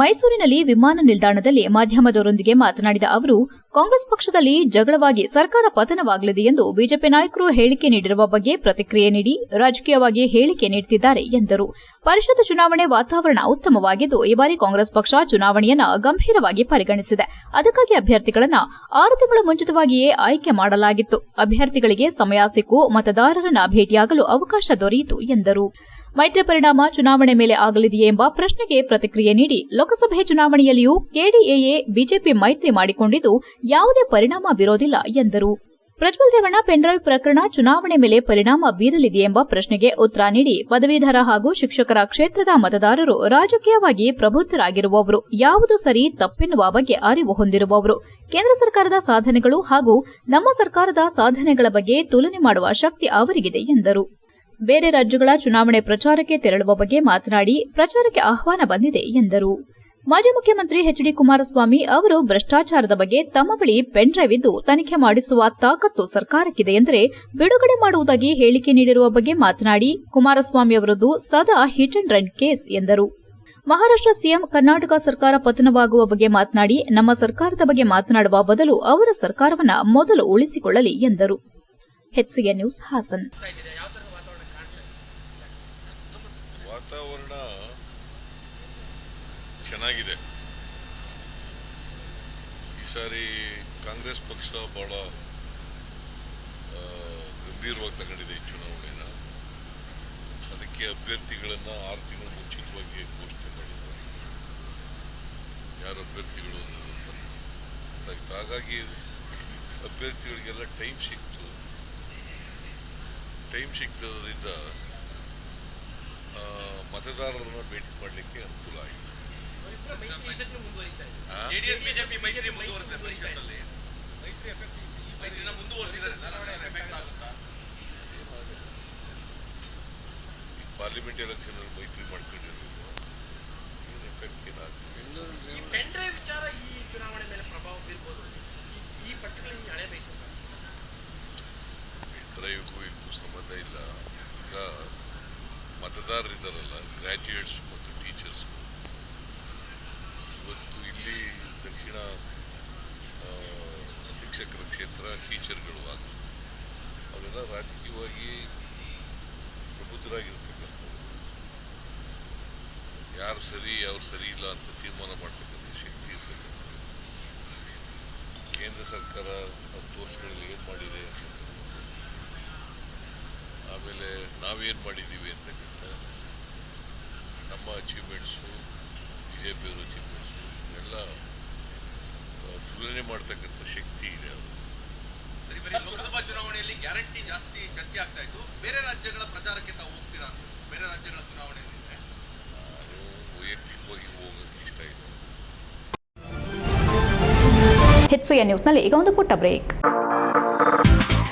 ಮೈಸೂರಿನಲ್ಲಿ ವಿಮಾನ ನಿಲ್ದಾಣದಲ್ಲಿ ಮಾಧ್ಯಮದವರೊಂದಿಗೆ ಮಾತನಾಡಿದ ಅವರು, ಕಾಂಗ್ರೆಸ್ ಪಕ್ಷದಲ್ಲಿ ಜಗಳವಾಗಿ ಸರ್ಕಾರ ಪತನವಾಗಲಿದೆ ಎಂದು ಬಿಜೆಪಿ ನಾಯಕರು ಹೇಳಿಕೆ ನೀಡಿರುವ ಬಗ್ಗೆ ಪ್ರತಿಕ್ರಿಯೆ ನೀಡಿ ರಾಜಕೀಯವಾಗಿ ಹೇಳಿಕೆ ನೀಡುತ್ತಿದ್ದಾರೆ ಎಂದರು. ಪರಿಷತ್ ಚುನಾವಣೆ ವಾತಾವರಣ ಉತ್ತಮವಾಗಿದ್ದು, ಈ ಬಾರಿ ಕಾಂಗ್ರೆಸ್ ಪಕ್ಷ ಚುನಾವಣೆಯನ್ನ ಗಂಭೀರವಾಗಿ ಪರಿಗಣಿಸಿದೆ. ಅದಕ್ಕಾಗಿ ಅಭ್ಯರ್ಥಿಗಳನ್ನು ಆರು ತಿಂಗಳ ಮುಂಚಿತವಾಗಿಯೇ ಆಯ್ಕೆ ಮಾಡಲಾಗಿತ್ತು. ಅಭ್ಯರ್ಥಿಗಳಿಗೆ ಸಮಯ ಸಿಕ್ಕು, ಮತದಾರರನ್ನ ಭೇಟಿಯಾಗಲು ಅವಕಾಶ ದೊರೆಯಿತು ಎಂದರು. ಮೈತ್ರಿ ಪರಿಣಾಮ ಚುನಾವಣೆ ಮೇಲೆ ಆಗಲಿದೆಯೇ ಎಂಬ ಪ್ರಶ್ನೆಗೆ ಪ್ರತಿಕ್ರಿಯೆ ನೀಡಿ ಲೋಕಸಭೆ ಚುನಾವಣೆಯಲ್ಲಿಯೂ ಕೆಡಿಎಎ, ಬಿಜೆಪಿ ಮೈತ್ರಿ ಮಾಡಿಕೊಂಡಿದ್ದು ಯಾವುದೇ ಪರಿಣಾಮ ಬೀರೋದಿಲ್ಲ ಎಂದರು. ಪ್ರಜ್ವಲ್ ರೇವಣ್ಣ ಪೆನ್ಡ್ರೈವ್ ಪ್ರಕರಣ ಚುನಾವಣೆ ಮೇಲೆ ಪರಿಣಾಮ ಬೀರಲಿದೆ ಎಂಬ ಪ್ರಶ್ನೆಗೆ ಉತ್ತರ ನೀಡಿ ಪದವೀಧರ ಹಾಗೂ ಶಿಕ್ಷಕರ ಕ್ಷೇತ್ರದ ಮತದಾರರು ರಾಜಕೀಯವಾಗಿ ಪ್ರಬುದ್ಧರಾಗಿರುವವರು, ಯಾವುದು ಸರಿ ತಪ್ಪೆನ್ನುವ ಬಗ್ಗೆ ಅರಿವು ಹೊಂದಿರುವವರು. ಕೇಂದ್ರ ಸರ್ಕಾರದ ಸಾಧನೆಗಳು ಹಾಗೂ ನಮ್ಮ ಸರ್ಕಾರದ ಸಾಧನೆಗಳ ಬಗ್ಗೆ ತುಲನೆ ಮಾಡುವ ಶಕ್ತಿ ಅವರಿಗಿದೆ ಎಂದರು. ಬೇರೆ ರಾಜ್ಯಗಳ ಚುನಾವಣೆ ಪ್ರಚಾರಕ್ಕೆ ತೆರಳುವ ಬಗ್ಗೆ ಮಾತನಾಡಿ ಪ್ರಚಾರಕ್ಕೆ ಆಹ್ವಾನ ಬಂದಿದೆ ಎಂದರು. ಮಾಜಿ ಮುಖ್ಯಮಂತ್ರಿ ಎಚ್ ಡಿ ಕುಮಾರಸ್ವಾಮಿ ಅವರು ಭ್ರಷ್ಟಾಚಾರದ ಬಗ್ಗೆ ತಮ್ಮ ಬಳಿ ಪೆನ್ ಡ್ರೈವ್ ಇದ್ದು ತನಿಖೆ ಮಾಡಿಸುವ ತಾಕತ್ತು ಸರ್ಕಾರಕ್ಕಿದೆ ಎಂದರೆ ಬಿಡುಗಡೆ ಮಾಡುವುದಾಗಿ ಹೇಳಿಕೆ ನೀಡಿರುವ ಬಗ್ಗೆ ಮಾತನಾಡಿ ಕುಮಾರಸ್ವಾಮಿ ಅವರದ್ದು ಸದಾ ಹಿಟ್ ಅಂಡ್ ರನ್ ಕೇಸ್ ಎಂದರು. ಮಹಾರಾಷ್ಟ್ರ ಸಿಎಂ ಕರ್ನಾಟಕ ಸರ್ಕಾರ ಪತನವಾಗುವ ಬಗ್ಗೆ ಮಾತನಾಡಿ ನಮ್ಮ ಸರ್ಕಾರದ ಬಗ್ಗೆ ಮಾತನಾಡುವ ಬದಲು ಅವರ ಸರ್ಕಾರವನ್ನ ಮೊದಲು ಉಳಿಸಿಕೊಳ್ಳಲಿ ಎಂದರು. ನ್ಯೂಸ್ ಹಾಸನ್ ವಾತಾವರಣ ಚೆನ್ನಾಗಿದೆ ಈ ಸಾರಿ ಕಾಂಗ್ರೆಸ್ ಪಕ್ಷ ಬಹಳ ಗಂಭೀರವಾಗಿ ತಗೊಂಡಿದೆ ಈ ಚುನಾವಣೆನ. ಅದಕ್ಕೆ ಅಭ್ಯರ್ಥಿಗಳನ್ನು ಆರು ತಿಂಗಳು ಮುಂಚಿತವಾಗಿ ಘೋಷಣೆ ಮಾಡಿದ್ದಾರೆ. ಯಾರು ಅಭ್ಯರ್ಥಿಗಳು. ಹಾಗಾಗಿ ಅಭ್ಯರ್ಥಿಗಳಿಗೆಲ್ಲ ಟೈಮ್ ಸಿಕ್ತು. ಟೈಮ್ ಸಿಕ್ತದ್ರಿಂದ ಮತದಾರರನ್ನ ಭೇಟಿ ಮಾಡಲಿಕ್ಕೆ ಅನುಕೂಲ ಆಯಿತು. ಪಾರ್ಲಿಮೆಂಟ್ ಎಲೆಕ್ಷನ್ ಅಲ್ಲಿ ಮೈತ್ರಿ ಮಾಡ್ಕೊಂಡಿರೋದು ಎಫೆಕ್ಟ್ ಏನಾಗ್ತದೆ ಡ್ರೈವ್ಗೂ ಇದಕ್ಕೂ ಸಂಬಂಧ ಇಲ್ಲ ಈಗ ಮತದಾರರಿದ್ದಾರಲ್ಲ ಗ್ರಾಜ್ಯುಯೇಟ್ಸ್ ಮತ್ತು ದಕ್ಷಿಣ ಆ, ಶಿಕ್ಷಕರ ಕ್ಷೇತ್ರ ಟೀಚರ್ಗಳು ಅದು ಅವೆಲ್ಲ ರಾಜಕೀಯವಾಗಿ ಪ್ರಬುದ್ಧರಾಗಿರ್ತಕ್ಕಂಥವ್ರು. ಯಾರು ಸರಿ ಯಾರು ಸರಿ ಇಲ್ಲ ಅಂತ ತೀರ್ಮಾನ ಮಾಡ್ತಕ್ಕಂಥ ಶಕ್ತಿ ಇರ್ತಕ್ಕಂಥ ಕೇಂದ್ರ ಸರ್ಕಾರ ಹತ್ತು ವರ್ಷಗಳಲ್ಲಿ ಏನು ಮಾಡಿದೆ ಆಮೇಲೆ ನಾವೇನು ಮಾಡಿದ್ದೀವಿ ಅಂತಕ್ಕಂಥ ನಮ್ಮ ಅಚೀವ್ಮೆಂಟ್ಸು ಬಿ ಜೆ ಪಿಯವರ ಅಚೀವ್ಮೆಂಟ್ಸು ಆ, ತುಲನೆ ಮಾಡ್ತಕ್ಕಂಥ ಶಕ್ತಿ ಇದೆ ಅದು. ಲೋಕಸಭಾ ಚುನಾವಣೆಯಲ್ಲಿ ಗ್ಯಾರಂಟಿ ಜಾಸ್ತಿ ಚರ್ಚೆ ಆಗ್ತಾ ಇತ್ತು. ಬೇರೆ ರಾಜ್ಯಗಳ ಪ್ರಚಾರಕ್ಕೆ ತಾವು ಹೋಗ್ತೀರಾ ಬೇರೆ ರಾಜ್ಯಗಳ ಚುನಾವಣೆಯಲ್ಲಿ ನಾನು ವೈಯಕ್ತಿಕವಾಗಿ ಹೋಗೋಕ್ಕೆ ಇಷ್ಟ ನ್ಯೂಸ್ನಲ್ಲಿ ಈಗ ಒಂದು ಪುಟ್ಟ ಬ್ರೇಕ್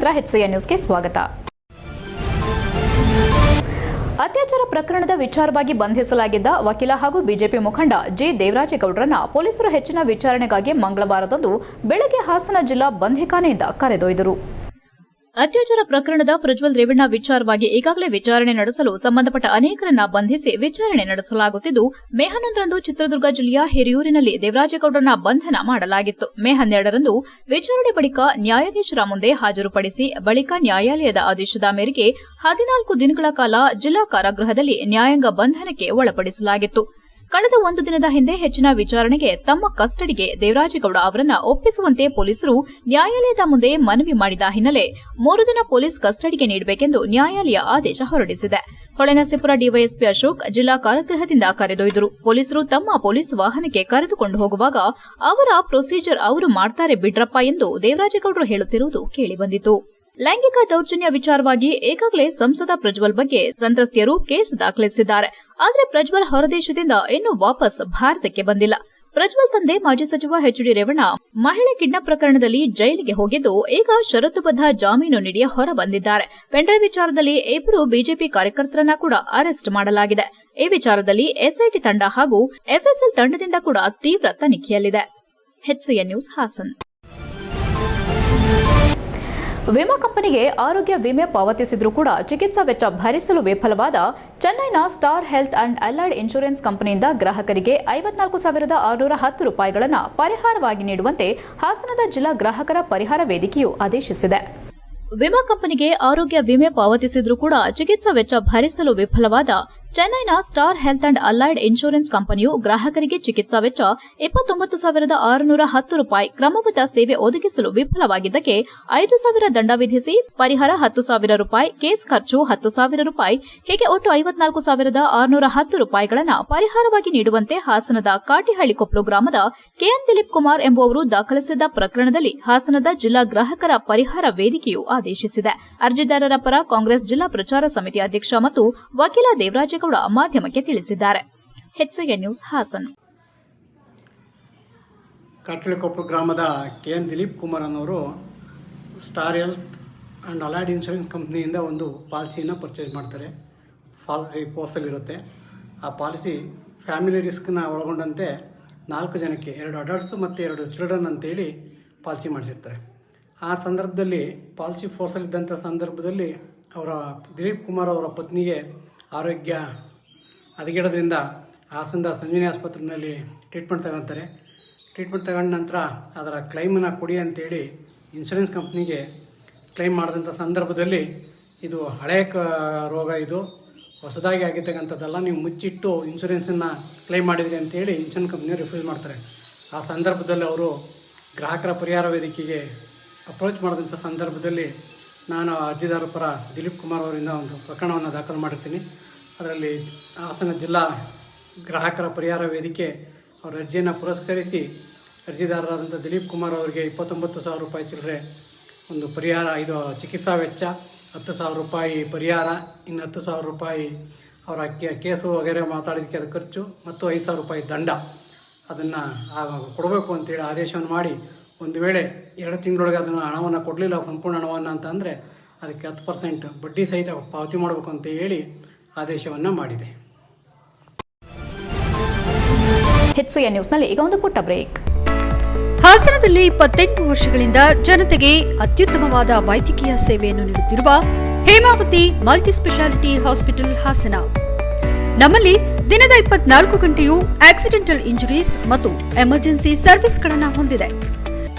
ನಂತರ ಹೆಚ್ಸಿಎ ನ್ಯೂಸ್ಗೆ ಸ್ವಾಗತ. ಅತ್ಯಾಚಾರ ಪ್ರಕರಣದ ವಿಚಾರವಾಗಿ ಬಂಧಿಸಲಾಗಿದ್ದ ವಕೀಲ ಹಾಗೂ ಬಿಜೆಪಿ ಮುಖಂಡ ಜಿ. ದೇವರಾಜೇಗೌಡರನ್ನ ಪೊಲೀಸರು ಹೆಚ್ಚಿನ ವಿಚಾರಣೆಗಾಗಿ ಮಂಗಳವಾರದಂದು ಬೆಳಗ್ಗೆ ಹಾಸನ ಜಿಲ್ಲಾ ಬಂಧಿಖಾನೆಯಿಂದ ಕರೆದೊಯ್ದರು. ಅತ್ಯಾಚಾರ ಪ್ರಕರಣದ ಪ್ರಜ್ವಲ್ ರೇವಣ್ಣ ವಿಚಾರವಾಗಿ ಈಗಾಗಲೇ ವಿಚಾರಣೆ ನಡೆಸಲು ಸಂಬಂಧಪಟ್ಟ ಅನೇಕರನ್ನ ಬಂಧಿಸಿ ವಿಚಾರಣೆ ನಡೆಸಲಾಗುತ್ತಿದ್ದು ಮೇ ಹನ್ನೊಂದರಂದು ಚಿತ್ರದುರ್ಗ ಜಿಲ್ಲೆಯ ಹಿರಿಯೂರಿನಲ್ಲಿ ದೇವರಾಜೇಗೌಡರನ್ನ ಬಂಧನ ಮಾಡಲಾಗಿತ್ತು. ಮೇ ಹನ್ನೆರಡರಂದು ವಿಚಾರಣೆ ಬಳಿಕ ನ್ಯಾಯಾಧೀಶರ ಮುಂದೆ ಹಾಜರುಪಡಿಸಿ ಬಳಿಕ ನ್ಯಾಯಾಲಯದ ಆದೇಶದ ಮೇರೆಗೆ ಹದಿನಾಲ್ಕು ದಿನಗಳ ಕಾಲ ಜಿಲ್ಲಾ ಕಾರಾಗೃಹದಲ್ಲಿ ನ್ಯಾಯಾಂಗ ಬಂಧನಕ್ಕೆ ಒಳಪಡಿಸಲಾಗಿತ್ತು. ಕಳೆದ ಒಂದು ದಿನದ ಹಿಂದೆ ಹೆಚ್ಚಿನ ವಿಚಾರಣೆಗೆ ತಮ್ಮ ಕಸ್ಟಡಿಗೆ ದೇವರಾಜೇಗೌಡ ಅವರನ್ನು ಒಪ್ಪಿಸುವಂತೆ ಪೊಲೀಸರು ನ್ಯಾಯಾಲಯದ ಮುಂದೆ ಮನವಿ ಮಾಡಿದ ಹಿನ್ನೆಲೆ ಮೂರು ದಿನ ಪೊಲೀಸ್ ಕಸ್ಟಡಿಗೆ ನೀಡಬೇಕೆಂದು ನ್ಯಾಯಾಲಯ ಆದೇಶ ಹೊರಡಿಸಿದೆ. ಹೊಳೆನರಸೀಪುರ ಡಿವೈಎಸ್ಪಿ ಅಶೋಕ್ ಜಿಲ್ಲಾ ಕಾರಾಗೃಹದಿಂದ ಕರೆದೊಯ್ದರು. ಪೊಲೀಸರು ತಮ್ಮ ಪೊಲೀಸ್ ವಾಹನಕ್ಕೆ ಕರೆದುಕೊಂಡು ಹೋಗುವಾಗ ಅವರ ಪ್ರೊಸೀಜರ್ ಅವರು ಮಾಡ್ತಾರೆ ಬಿಡ್ರಪ್ಪ ಎಂದು ದೇವರಾಜೇಗೌಡರು ಹೇಳುತ್ತಿರುವುದು ಕೇಳಿಬಂದಿತು. ಲೈಂಗಿಕ ದೌರ್ಜನ್ಯ ವಿಚಾರವಾಗಿ ಈಗಾಗಲೇ ಸಂಸದ ಪ್ರಜ್ವಲ್ ಬಗ್ಗೆ ಸಂತ್ರಸ್ತೆಯರು ಕೇಸ್ ದಾಖಲಿಸಿದ್ದಾರೆ. ಆದರೆ ಪ್ರಜ್ವಲ್ ಹೊರದೇಶದಿಂದ ಇನ್ನೂ ವಾಪಸ್ ಭಾರತಕ್ಕೆ ಬಂದಿಲ್ಲ. ಪ್ರಜ್ವಲ್ ತಂದೆ ಮಾಜಿ ಸಚಿವ ಎಚ್ ಡಿ ರೇವಣ್ಣ ಮಹಿಳೆ ಕಿಡ್ನಾಪ್ ಪ್ರಕರಣದಲ್ಲಿ ಜೈಲಿಗೆ ಹೋಗಿದ್ದು ಈಗ ಷರತ್ತುಬದ್ಧ ಜಾಮೀನು ನೀಡಿ ಹೊರ ಬಂದಿದ್ದಾರೆ ಪೆಂಡ್ರೈವ್ ವಿಚಾರದಲ್ಲಿ ಇಬ್ಬರು ಬಿಜೆಪಿ ಕಾರ್ಯಕರ್ತರನ್ನ ಕೂಡ ಅರೆಸ್ಟ್ ಮಾಡಲಾಗಿದೆ. ಈ ವಿಚಾರದಲ್ಲಿ ಎಸ್ಐಟಿ ತಂಡ ಹಾಗೂ ಎಫ್ಎಸ್ಎಲ್ ತಂಡದಿಂದ ಕೂಡ ತೀವ್ರ ತನಿಖೆಯಲ್ಲಿದೆ. ನ್ಯೂಸ್ ಹಾಸನ್. ವಿಮಾ ಕಂಪನಿಗೆ ಆರೋಗ್ಯ ವಿಮೆ ಪಾವತಿಸಿದ್ರೂ ಕೂಡ ಚಿಕಿತ್ಸಾ ವೆಚ್ಚ ಭರಿಸಲು ವಿಫಲವಾದ ಚೆನ್ನೈನ star health and allied insurance ಕಂಪನಿಯಿಂದ ಗ್ರಾಹಕರಿಗೆ ಐವತ್ನಾಲ್ಕು ಸಾವಿರದ ಆರುನೂರ ಹತ್ತು ರೂಪಾಯಿಗಳನ್ನು ಪರಿಹಾರವಾಗಿ ನೀಡುವಂತೆ ಹಾಸನದ ಜಿಲ್ಲಾ ಗ್ರಾಹಕರ ಪರಿಹಾರ ವೇದಿಕೆಯು ಆದೇಶಿಸಿದೆ. ವಿಮಾ ಕಂಪನಿಗೆ ಆರೋಗ್ಯ ವಿಮೆ ಪಾವತಿಸಿದ್ರೂ ಕೂಡ ಚಿಕಿತ್ಸಾ ವೆಚ್ಚ ಭರಿಸಲು ವಿಫಲವಾದ ಚೆನ್ನೈನ star health and allied insurance ಕಂಪನಿಯು ಗ್ರಾಹಕರಿಗೆ ಚಿಕಿತ್ಸಾ ವೆಚ್ಚ ಇಪ್ಪತ್ತೊಂಬತ್ತು ಸಾವಿರದ ಆರುನೂರ ಹತ್ತು ರೂಪಾಯಿ ಕ್ರಮಬದ್ಧ ಸೇವೆ ಒದಗಿಸಲು ವಿಫಲವಾಗಿದ್ದಕ್ಕೆ ಐದು ಸಾವಿರ ದಂಡ ವಿಧಿಸಿ ಪರಿಹಾರ ಹತ್ತು ಸಾವಿರ ರೂಪಾಯಿ, ಕೇಸ್ ಖರ್ಚು ಹತ್ತು ಸಾವಿರ ರೂಪಾಯಿ, ಹೀಗೆ ಒಟ್ಟು ಐವತ್ನಾಲ್ಕು ಸಾವಿರದ ಆರುನೂರ ಹತ್ತು ರೂಪಾಯಿಗಳನ್ನು ಪರಿಹಾರವಾಗಿ ನೀಡುವಂತೆ ಹಾಸನದ ಕಾಟಿಹಳ್ಳಿ ಕೊಪ್ಪಲು ಗ್ರಾಮದ ಕೆಎನ್ ದಿಲೀಪ್ ಕುಮಾರ್ ಎಂಬುವವರು ದಾಖಲಿಸಿದ ಪ್ರಕರಣದಲ್ಲಿ ಹಾಸನದ ಜಿಲ್ಲಾ ಗ್ರಾಹಕರ ಪರಿಹಾರ ವೇದಿಕೆಯು ಆದೇಶಿಸಿದೆ. ಅರ್ಜಿದಾರರ ಪರ ಕಾಂಗ್ರೆಸ್ ಜಿಲ್ಲಾ ಪ್ರಚಾರ ಸಮಿತಿ ಅಧ್ಯಕ್ಷ ಮತ್ತು ವಕೀಲ ದೇವರಾಜೇಗೌಡ ಮಾಧ್ಯಮಕ್ಕೆ ತಿಳಿಸಿದ್ದಾರೆ. ಹೆಚ್ಚಿಗೆ ನ್ಯೂಸ್ ಹಾಸನ್. ಕಾಟ್ಲಿಕೊಪ್ಪು ಗ್ರಾಮದ ಕೆ ಎನ್ ದಿಲೀಪ್ ಕುಮಾರ್ ಅನ್ನೋರು star health and allied insurance ಕಂಪ್ನಿಯಿಂದ ಒಂದು ಪಾಲಿಸಿಯನ್ನು ಪರ್ಚೇಸ್ ಮಾಡ್ತಾರೆ. ಪಾಲಿಸಿ ಪೋರ್ಸಲ್ಲಿರುತ್ತೆ ಆ ಪಾಲಿಸಿ ಫ್ಯಾಮಿಲಿ ರಿಸ್ಕ್ನ ಒಳಗೊಂಡಂತೆ ನಾಲ್ಕು ಜನಕ್ಕೆ, ಎರಡು ಅಡಲ್ಟ್ಸ್ ಮತ್ತು ಎರಡು ಚಿಲ್ಡ್ರನ್ ಅಂತೇಳಿ ಪಾಲಿಸಿ ಮಾಡಿಸಿರ್ತಾರೆ. ಆ ಸಂದರ್ಭದಲ್ಲಿ ಪಾಲಿಸಿ ಫೋರ್ಸಲ್ಲಿದ್ದಂಥ ಸಂದರ್ಭದಲ್ಲಿ ಅವರ ದಿಲೀಪ್ ಕುಮಾರ್ ಅವರ ಪತ್ನಿಗೆ ಆರೋಗ್ಯ ಹದಗೆಡೋದ್ರಿಂದ ಹಾಸನದ ಸಂಜೀವಿನಿ ಆಸ್ಪತ್ರೆಯಲ್ಲಿ ಟ್ರೀಟ್ಮೆಂಟ್ ತಗೊಂತಾರೆ. ಟ್ರೀಟ್ಮೆಂಟ್ ತಗೊಂಡ ನಂತರ ಅದರ ಕ್ಲೈಮನ್ನು ಕೊಡಿ ಅಂತೇಳಿ ಇನ್ಶೂರೆನ್ಸ್ ಕಂಪ್ನಿಗೆ ಕ್ಲೈಮ್ ಮಾಡಿದಂಥ ಸಂದರ್ಭದಲ್ಲಿ ಇದು ಹಳೆ ಕ ರೋಗ ಇದು. ಹೊಸದಾಗಿ ಆಗಿರ್ತಕ್ಕಂಥದ್ದಲ್ಲ ನೀವು ಮುಚ್ಚಿಟ್ಟು ಇನ್ಶೂರೆನ್ಸನ್ನು ಕ್ಲೈಮ್ ಮಾಡಿದ್ರಿ ಅಂತೇಳಿ ಇನ್ಶೂರೆನ್ಸ್ ಕಂಪ್ನಿ ರಿಫ್ಯೂಸ್ ಮಾಡ್ತಾರೆ. ಆ ಸಂದರ್ಭದಲ್ಲಿ ಅವರು ಗ್ರಾಹಕರ ಪರಿಹಾರ ವೇದಿಕೆಗೆ ಅಪ್ರೋಚ್ ಮಾಡಿದಂಥ ಸಂದರ್ಭದಲ್ಲಿ ನಾನು ಅರ್ಜಿದಾರ ಪರ ದಿಲೀಪ್ ಕುಮಾರ್ ಅವರಿಂದ ಒಂದು ಪ್ರಕರಣವನ್ನು ದಾಖಲು ಮಾಡಿರ್ತೀನಿ. ಅದರಲ್ಲಿ ಹಾಸನ ಜಿಲ್ಲಾ ಗ್ರಾಹಕರ ಪರಿಹಾರ ವೇದಿಕೆ ಅವರ ಅರ್ಜಿಯನ್ನು ಪುರಸ್ಕರಿಸಿ ಅರ್ಜಿದಾರರಾದಂಥ ದಿಲೀಪ್ ಕುಮಾರ್ ಅವರಿಗೆ ಇಪ್ಪತ್ತೊಂಬತ್ತು ಸಾವಿರ ರೂಪಾಯಿ ಚಿಲ್ಲರೆ ಒಂದು ಪರಿಹಾರ, ಇದು ಚಿಕಿತ್ಸಾ ವೆಚ್ಚ, ಹತ್ತು ಸಾವಿರ ರೂಪಾಯಿ ಪರಿಹಾರ, ಇನ್ನು ಹತ್ತು ಸಾವಿರ ರೂಪಾಯಿ ಅವರ ಕೇಸು ವಗೇರೆ ಮಾತಾಡೋದಕ್ಕೆ ಅದು ಖರ್ಚು, ಮತ್ತು ಐದು ಸಾವಿರ ರೂಪಾಯಿ ದಂಡ. ಅದನ್ನು ಕೊಡಬೇಕು ಅಂತೇಳಿ ಆದೇಶವನ್ನು ಮಾಡಿ ಒಂದು ವೇಳೆ ಎರಡು ತಿಂಗಳೊಳಗೆ ಅದನ್ನು ಹಣವನ್ನು ಕೊಡಲಿಲ್ಲ ಸಂಪೂರ್ಣ ಹಣವನ್ನು ಅಂತ ಅಂದರೆ ಅದಕ್ಕೆ ಹತ್ತು ಪರ್ಸೆಂಟ್ ಬಡ್ಡಿ ಸಹಿತ ಪಾವತಿ ಮಾಡಬೇಕು ಅಂತ ಹೇಳಿ ಆದೇಶವನ್ನು ಮಾಡಿದೆ. ನ್ಯೂಸ್ನಲ್ಲಿ ಈಗ ಒಂದು ಪುಟ್ಟ ಬ್ರೇಕ್. ಹಾಸನದಲ್ಲಿ ಇಪ್ಪತ್ತೆಂಟು ವರ್ಷಗಳಿಂದ ಜನತೆಗೆ ಅತ್ಯುತ್ತಮವಾದ ವೈದ್ಯಕೀಯ ಸೇವೆಯನ್ನು ನೀಡುತ್ತಿರುವ Hemavathi multi speciality hospital Hassan. ನಮ್ಮಲ್ಲಿ ದಿನದ ಇಪ್ಪತ್ನಾಲ್ಕು ಗಂಟೆಯೂ ಆಕ್ಸಿಡೆಂಟಲ್ ಇಂಜುರೀಸ್ ಮತ್ತು ಎಮರ್ಜೆನ್ಸಿ ಸರ್ವಿಸ್ಗಳನ್ನು ಹೊಂದಿದೆ.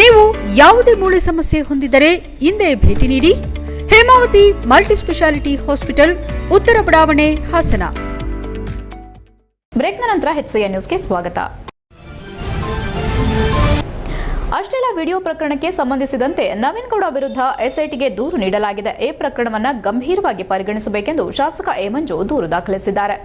ನೀವು ಯಾವುದೇ ಮೂಳೆ ಸಮಸ್ಯೆ ಹೊಂದಿದ್ದರೆ ಹಿಂದೆ ಭೇಟಿ ನೀಡಿ. ಹೇಮಾವತಿ ಮಲ್ಟಿ ಸ್ಪೆಷಾಲಿಟಿ ಹಾಸ್ಪಿಟಲ್ ಉತ್ತರ ಬಡಾವಣೆ ಹಾಸನ. ಬ್ರೇಕ್ನ ನಂತರ ಎಚ್ಸಿಎನ್ ನ್ಯೂಸ್ಗೆ ಸ್ವಾಗತ. ಅಶ್ಲೀಲ ವಿಡಿಯೋ ಪ್ರಕರಣಕ್ಕೆ ಸಂಬಂಧಿಸಿದಂತೆ ನವೀನ್ ಗೌಡ ವಿರುದ್ಧ ಎಸ್ಐಟಿಗೆ ದೂರು ನೀಡಲಾಗಿದೆ. ಈ ಪ್ರಕರಣವನ್ನು ಗಂಭೀರವಾಗಿ ಪರಿಗಣಿಸಬೇಕೆಂದು ಶಾಸಕ ಎ. ಮಂಜು ದೂರು ದಾಖಲಿಸಿದ್ದಾರೆ.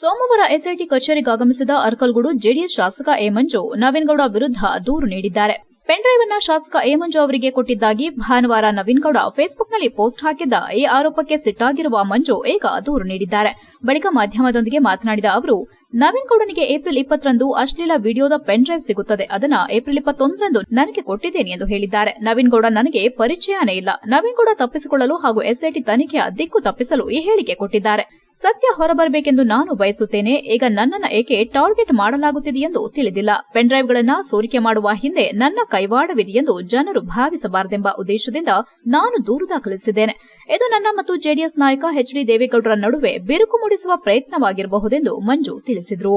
ಸೋಮವಾರ ಎಸ್ಐಟಿ ಕಚೇರಿಗೆ ಆಗಮಿಸಿದ ಅರ್ಕಲ್ಗೂಡು ಜೆಡಿಎಸ್ ಶಾಸಕ ಎ. ಮಂಜು ನವೀನ್ಗೌಡ ವಿರುದ್ಧ ದೂರು ನೀಡಿದ್ದಾರೆ. ಪೆನ್ಡ್ರೈವ್ ಅನ್ನು ಶಾಸಕ ಏಮಂಜು ಅವರಿಗೆ ಕೊಟ್ಟಿದ್ದಾಗಿ ಭಾನುವಾರ ನವೀನ್ಗೌಡ ಫೇಸ್ಬುಕ್ನಲ್ಲಿ ಪೋಸ್ಟ್ ಹಾಕಿದ್ದ ಈ ಆರೋಪಕ್ಕೆ ಸಿಟ್ಟಾಗಿರುವ ಮಂಜು ಈಗ ದೂರು ನೀಡಿದ್ದಾರೆ. ಬಳಿಕ ಮಾಧ್ಯಮದೊಂದಿಗೆ ಮಾತನಾಡಿದ ಅವರು ನವೀನ್ಗೌಡನಿಗೆ ಏಪ್ರಿಲ್ ಇಪ್ಪತ್ತರಂದು ಅಶ್ಲೀಲ ವಿಡಿಯೋದ ಪೆನ್ ಡ್ರೈವ್ ಸಿಗುತ್ತದೆ. ಅದನ್ನ ಏಪ್ರಿಲ್ ಇಪ್ಪತ್ತೊಂದರಂದು ನನಗೆ ಕೊಟ್ಟಿದ್ದೇನೆ ಎಂದು ಹೇಳಿದ್ದಾರೆ. ನವೀನ್ಗೌಡ ನನಗೆ ಪರಿಚಯನೇ ಇಲ್ಲ. ನವೀನ್ಗೌಡ ತಪ್ಪಿಸಿಕೊಳ್ಳಲು ಹಾಗೂ ಎಸ್ಐಟಿ ತನಿಖೆಯ ದಿಕ್ಕು ತಪ್ಪಿಸಲು ಈ ಹೇಳಿಕೆ ಕೊಟ್ಟಿದ್ದಾರೆ. ಸತ್ಯ ಹೊರಬರಬೇಕೆಂದು ನಾನು ಬಯಸುತ್ತೇನೆ. ಈಗ ನನ್ನನ್ನು ಏಕೆ ಟಾರ್ಗೆಟ್ ಮಾಡಲಾಗುತ್ತಿದೆ ಎಂದು ತಿಳಿದಿಲ್ಲ. ಪೆನ್ಡ್ರೈವ್ಗಳನ್ನು ಸೋರಿಕೆ ಮಾಡುವ ಹಿಂದೆ ನನ್ನ ಕೈವಾಡವಿದೆ ಎಂದು ಜನರು ಭಾವಿಸಬಾರದೆಂಬ ಉದ್ದೇಶದಿಂದ ನಾನು ದೂರು ದಾಖಲಿಸಿದ್ದೇನೆ. ಇದು ನನ್ನ ಮತ್ತು ಜೆಡಿಎಸ್ ನಾಯಕ ಎಚ್ ಡಿ ದೇವೇಗೌಡರ ನಡುವೆ ಬಿರುಕು ಮೂಡಿಸುವ ಪ್ರಯತ್ನವಾಗಿರಬಹುದೆಂದು ಮಂಜು ತಿಳಿಸಿದರು.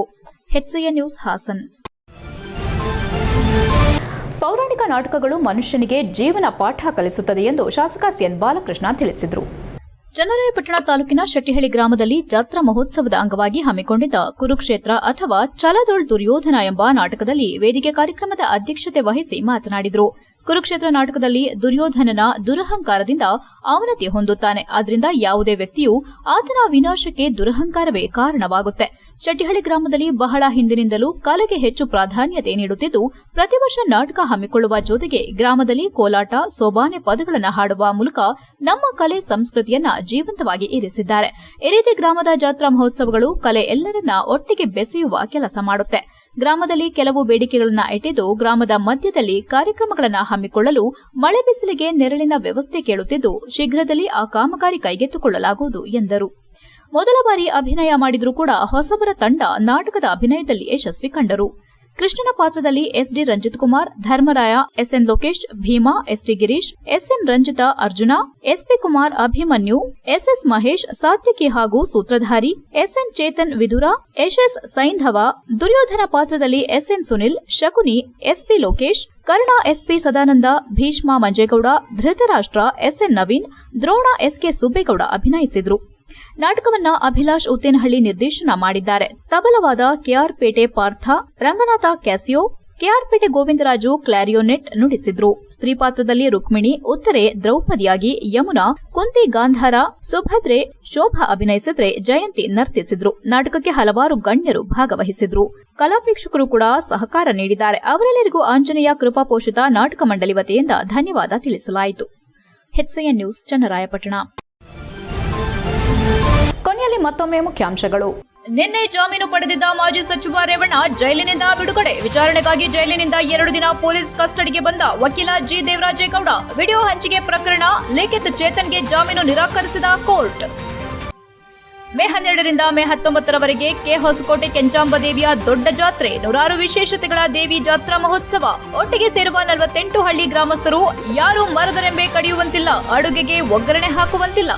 ನ್ಯೂಸ್ ಹಾಸನ್. ಪೌರಾಣಿಕ ನಾಟಕಗಳು ಮನುಷ್ಯನಿಗೆ ಜೀವನ ಪಾಠ ಕಲಿಸುತ್ತದೆ ಎಂದು ಶಾಸಕ ಸಿಎನ್ ಬಾಲಕೃಷ್ಣ ತಿಳಿಸಿದರು. ಚನ್ನರಾಯಪಟ್ಟಣ ತಾಲೂಕಿನ ಶೆಟ್ಟಿಹಳ್ಳಿ ಗ್ರಾಮದಲ್ಲಿ ಜಾತ್ರಾ ಮಹೋತ್ಸವದ ಅಂಗವಾಗಿ ಹಮ್ಮಿಕೊಂಡಿದ್ದ ಕುರುಕ್ಷೇತ್ರ ಅಥವಾ ಚಲದೊಳ್ ದುರ್ಯೋಧನ ಎಂಬ ನಾಟಕದಲ್ಲಿ ವೇದಿಕೆ ಕಾರ್ಯಕ್ರಮದ ಅಧ್ಯಕ್ಷತೆ ವಹಿಸಿ ಮಾತನಾಡಿದರು. ಕುರುಕ್ಷೇತ್ರ ನಾಟಕದಲ್ಲಿ ದುರ್ಯೋಧನನ ದುರಹಂಕಾರದಿಂದ ಅವನತಿ ಹೊಂದುತ್ತಾನೆ. ಆದ್ದರಿಂದ ಯಾವುದೇ ವ್ಯಕ್ತಿಯು ಆತನ ವಿನಾಶಕ್ಕೆ ದುರಹಂಕಾರವೇ ಕಾರಣವಾಗುತ್ತೆ. ಶೆಟ್ಟಿಹಳ್ಳಿ ಗ್ರಾಮದಲ್ಲಿ ಬಹಳ ಹಿಂದಿನಿಂದಲೂ ಕಲೆಗೆ ಹೆಚ್ಚು ಪ್ರಾಧಾನ್ಯತೆ ನೀಡುತ್ತಿದ್ದು, ಪ್ರತಿ ವರ್ಷ ನಾಟಕ ಹಮ್ಮಿಕೊಳ್ಳುವ ಜೊತೆಗೆ ಗ್ರಾಮದಲ್ಲಿ ಕೋಲಾಟ, ಸೋಬಾನೆ ಪದಗಳನ್ನು ಹಾಡುವ ಮೂಲಕ ನಮ್ಮ ಕಲೆ ಸಂಸ್ಕೃತಿಯನ್ನ ಜೀವಂತವಾಗಿ ಇರಿಸಿದ್ದಾರೆ. ಈ ರೀತಿ ಗ್ರಾಮದ ಜಾತ್ರಾ ಮಹೋತ್ಸವಗಳು ಕಲೆ ಎಲ್ಲರನ್ನ ಒಟ್ಟಿಗೆ ಬೆಸೆಯುವ ಕೆಲಸ ಮಾಡುತ್ತೆ. ಗ್ರಾಮದಲ್ಲಿ ಕೆಲವು ಬೇಡಿಕೆಗಳನ್ನು ಇಟ್ಟಿದ್ದು, ಗ್ರಾಮದ ಮಧ್ಯದಲ್ಲಿ ಕಾರ್ಯಕ್ರಮಗಳನ್ನು ಹಮ್ಮಿಕೊಳ್ಳಲು ಮಳೆ ಬಿಸಿಲಿಗೆ ನೆರಳಿನ ವ್ಯವಸ್ಥೆ ಕೇಳುತ್ತಿದ್ದು, ಶೀಘ್ರದಲ್ಲಿ ಆ ಕಾಮಗಾರಿ ಕೈಗೆತ್ತಿಕೊಳ್ಳಲಾಗುವುದು ಎಂದರು. ಮೊದಲ ಬಾರಿ ಅಭಿನಯ ಮಾಡಿದರೂ ಕೂಡ ಹೊಸಬರ ತಂಡ ನಾಟಕದ ಅಭಿನಯದಲ್ಲಿ ಯಶಸ್ವಿ ಕಂಡರು. ಕೃಷ್ಣನ ಪಾತ್ರದಲ್ಲಿ SD Ranjith Kumar, Dharmaraya, SN Lokesh, Bhima, ST Girish, SM Ranjitha, Arjuna, SP Kumar, Abhimanyu, SS Mahesh Satyaki ಹಾಗೂ ಸೂತ್ರಧಾರಿ, ಎಸ್ಎನ್ ಚೇತನ್ ವಿದುರ ಎಸ್ಎಸ್ ಸೈಂಧವ, ದುರ್ಯೋಧನ ಪಾತ್ರದಲ್ಲಿ SN Sunil, Shakuni, SP Lokesh, Karna SP Sadananda, Bhishma Manjegowda, Dhritarashtra SN Naveen, Drona SK Subbegowda ಅಭಿನಯಿಸಿದ್ರು. ನಾಟಕವನ್ನ ಅಭಿಲಾಷ್ ಉತ್ತೇನಹಳ್ಳಿ ನಿರ್ದೇಶನ ಮಾಡಿದ್ದಾರೆ. ತಬಲವಾದ KR Pete Partha, Ranganatha Casio, KR Pete Govindaraju clarionet ನುಡಿಸಿದ್ರು. ಸ್ತ್ರೀ ಪಾತ್ರದಲ್ಲಿ ರುಕ್ಮಿಣಿ, ಉತ್ತರೆ ದ್ರೌಪದಿಯಾಗಿ ಯಮುನಾ, ಕುಂತಿ ಗಾಂಧಾರ, ಸುಭದ್ರೆ ಶೋಭಾ ಅಭಿನಯಿಸಿದ್ರೆ ಜಯಂತಿ ನರ್ತಿಸಿದ್ರು. ನಾಟಕಕ್ಕೆ ಹಲವಾರು ಗಣ್ಯರು ಭಾಗವಹಿಸಿದ್ರು. ಕಲಾಪೀಕ್ಷಕರು ಕೂಡ ಸಹಕಾರ ನೀಡಿದ್ದಾರೆ. ಅವರೆಲ್ಲರಿಗೂ ಆಂಜನೇಯ ಕೃಪಾಪೋಷಿತ ನಾಟಕ ಮಂಡಳಿ ವತಿಯಿಂದ ಧನ್ಯವಾದ ತಿಳಿಸಲಾಯಿತು. HIN news, Channarayapatna. ಮತ್ತೊಮ್ಮೆ ಮುಖ್ಯಾಂಶಗಳು. ನಿನ್ನೆ ಜಾಮೀನು ಪಡೆದಿದ್ದ ಮಾಜಿ ಸಚಿವ ರೇವಣ್ಣ ಜೈಲಿನಿಂದ ಬಿಡುಗಡೆ. ವಿಚಾರಣೆಗಾಗಿ ಜೈಲಿನಿಂದ ಎರಡು ದಿನ ಪೊಲೀಸ್ ಕಸ್ಟಡಿಗೆ ಬಂದ ವಕೀಲ ಜಿ. ದೇವರಾಜೇಗೌಡ ವಿಡಿಯೋ ಹಂಚಿಕೆ ಪ್ರಕರಣ ಲಿಖಿತ್ ಚೇತನ್ಗೆ ಜಾಮೀನು ನಿರಾಕರಿಸಿದ ಕೋರ್ಟ್. ಮೇ ಹನ್ನೆರಡರಿಂದ ಮೇ ಹತ್ತೊಂಬತ್ತರವರೆಗೆ ಕೆ. ಹೊಸಕೋಟೆ ಕೆಂಚಾಂಬ ದೇವಿಯ ದೊಡ್ಡ ಜಾತ್ರೆ, ನೂರಾರು ವಿಶೇಷತೆಗಳ ದೇವಿ ಜಾತ್ರಾ ಮಹೋತ್ಸವ. ಒಟ್ಟಿಗೆ ಸೇರುವ ನಲವತ್ತೆಂಟು ಹಳ್ಳಿ ಗ್ರಾಮಸ್ಥರು ಯಾರೂ ಮರದರೆಂಬೆ ಕಡಿಯುವಂತಿಲ್ಲ, ಅಡುಗೆಗೆ ಒಗ್ಗರಣೆ ಹಾಕುವಂತಿಲ್ಲ.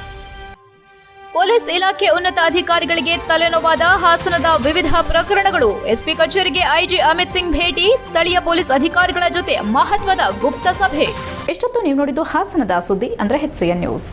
ಪೊಲೀಸ್ ಇಲಾಖೆ ಉನ್ನತ ಅಧಿಕಾರಿಗಳಿಗೆ ತಲೆನೋವಾದ ಹಾಸನದ ವಿವಿಧ ಪ್ರಕರಣಗಳು. ಎಸ್ಪಿ ಕಚೇರಿಗೆ ಐಜಿ ಅಮಿತ್ ಸಿಂಗ್ ಭೇಟಿ, ಸ್ಥಳೀಯ ಪೊಲೀಸ್ ಅಧಿಕಾರಿಗಳ ಜೊತೆ ಮಹತ್ವದ ಗುಪ್ತ ಸಭೆ. ಎಷ್ಟೊತ್ತು ನೀವು ನೋಡಿದ್ದು ಹಾಸನದ ಸುದ್ದಿ ಅಂದ್ರೆ ಹೆಚ್ಸಿಎನ್ ನ್ಯೂಸ್.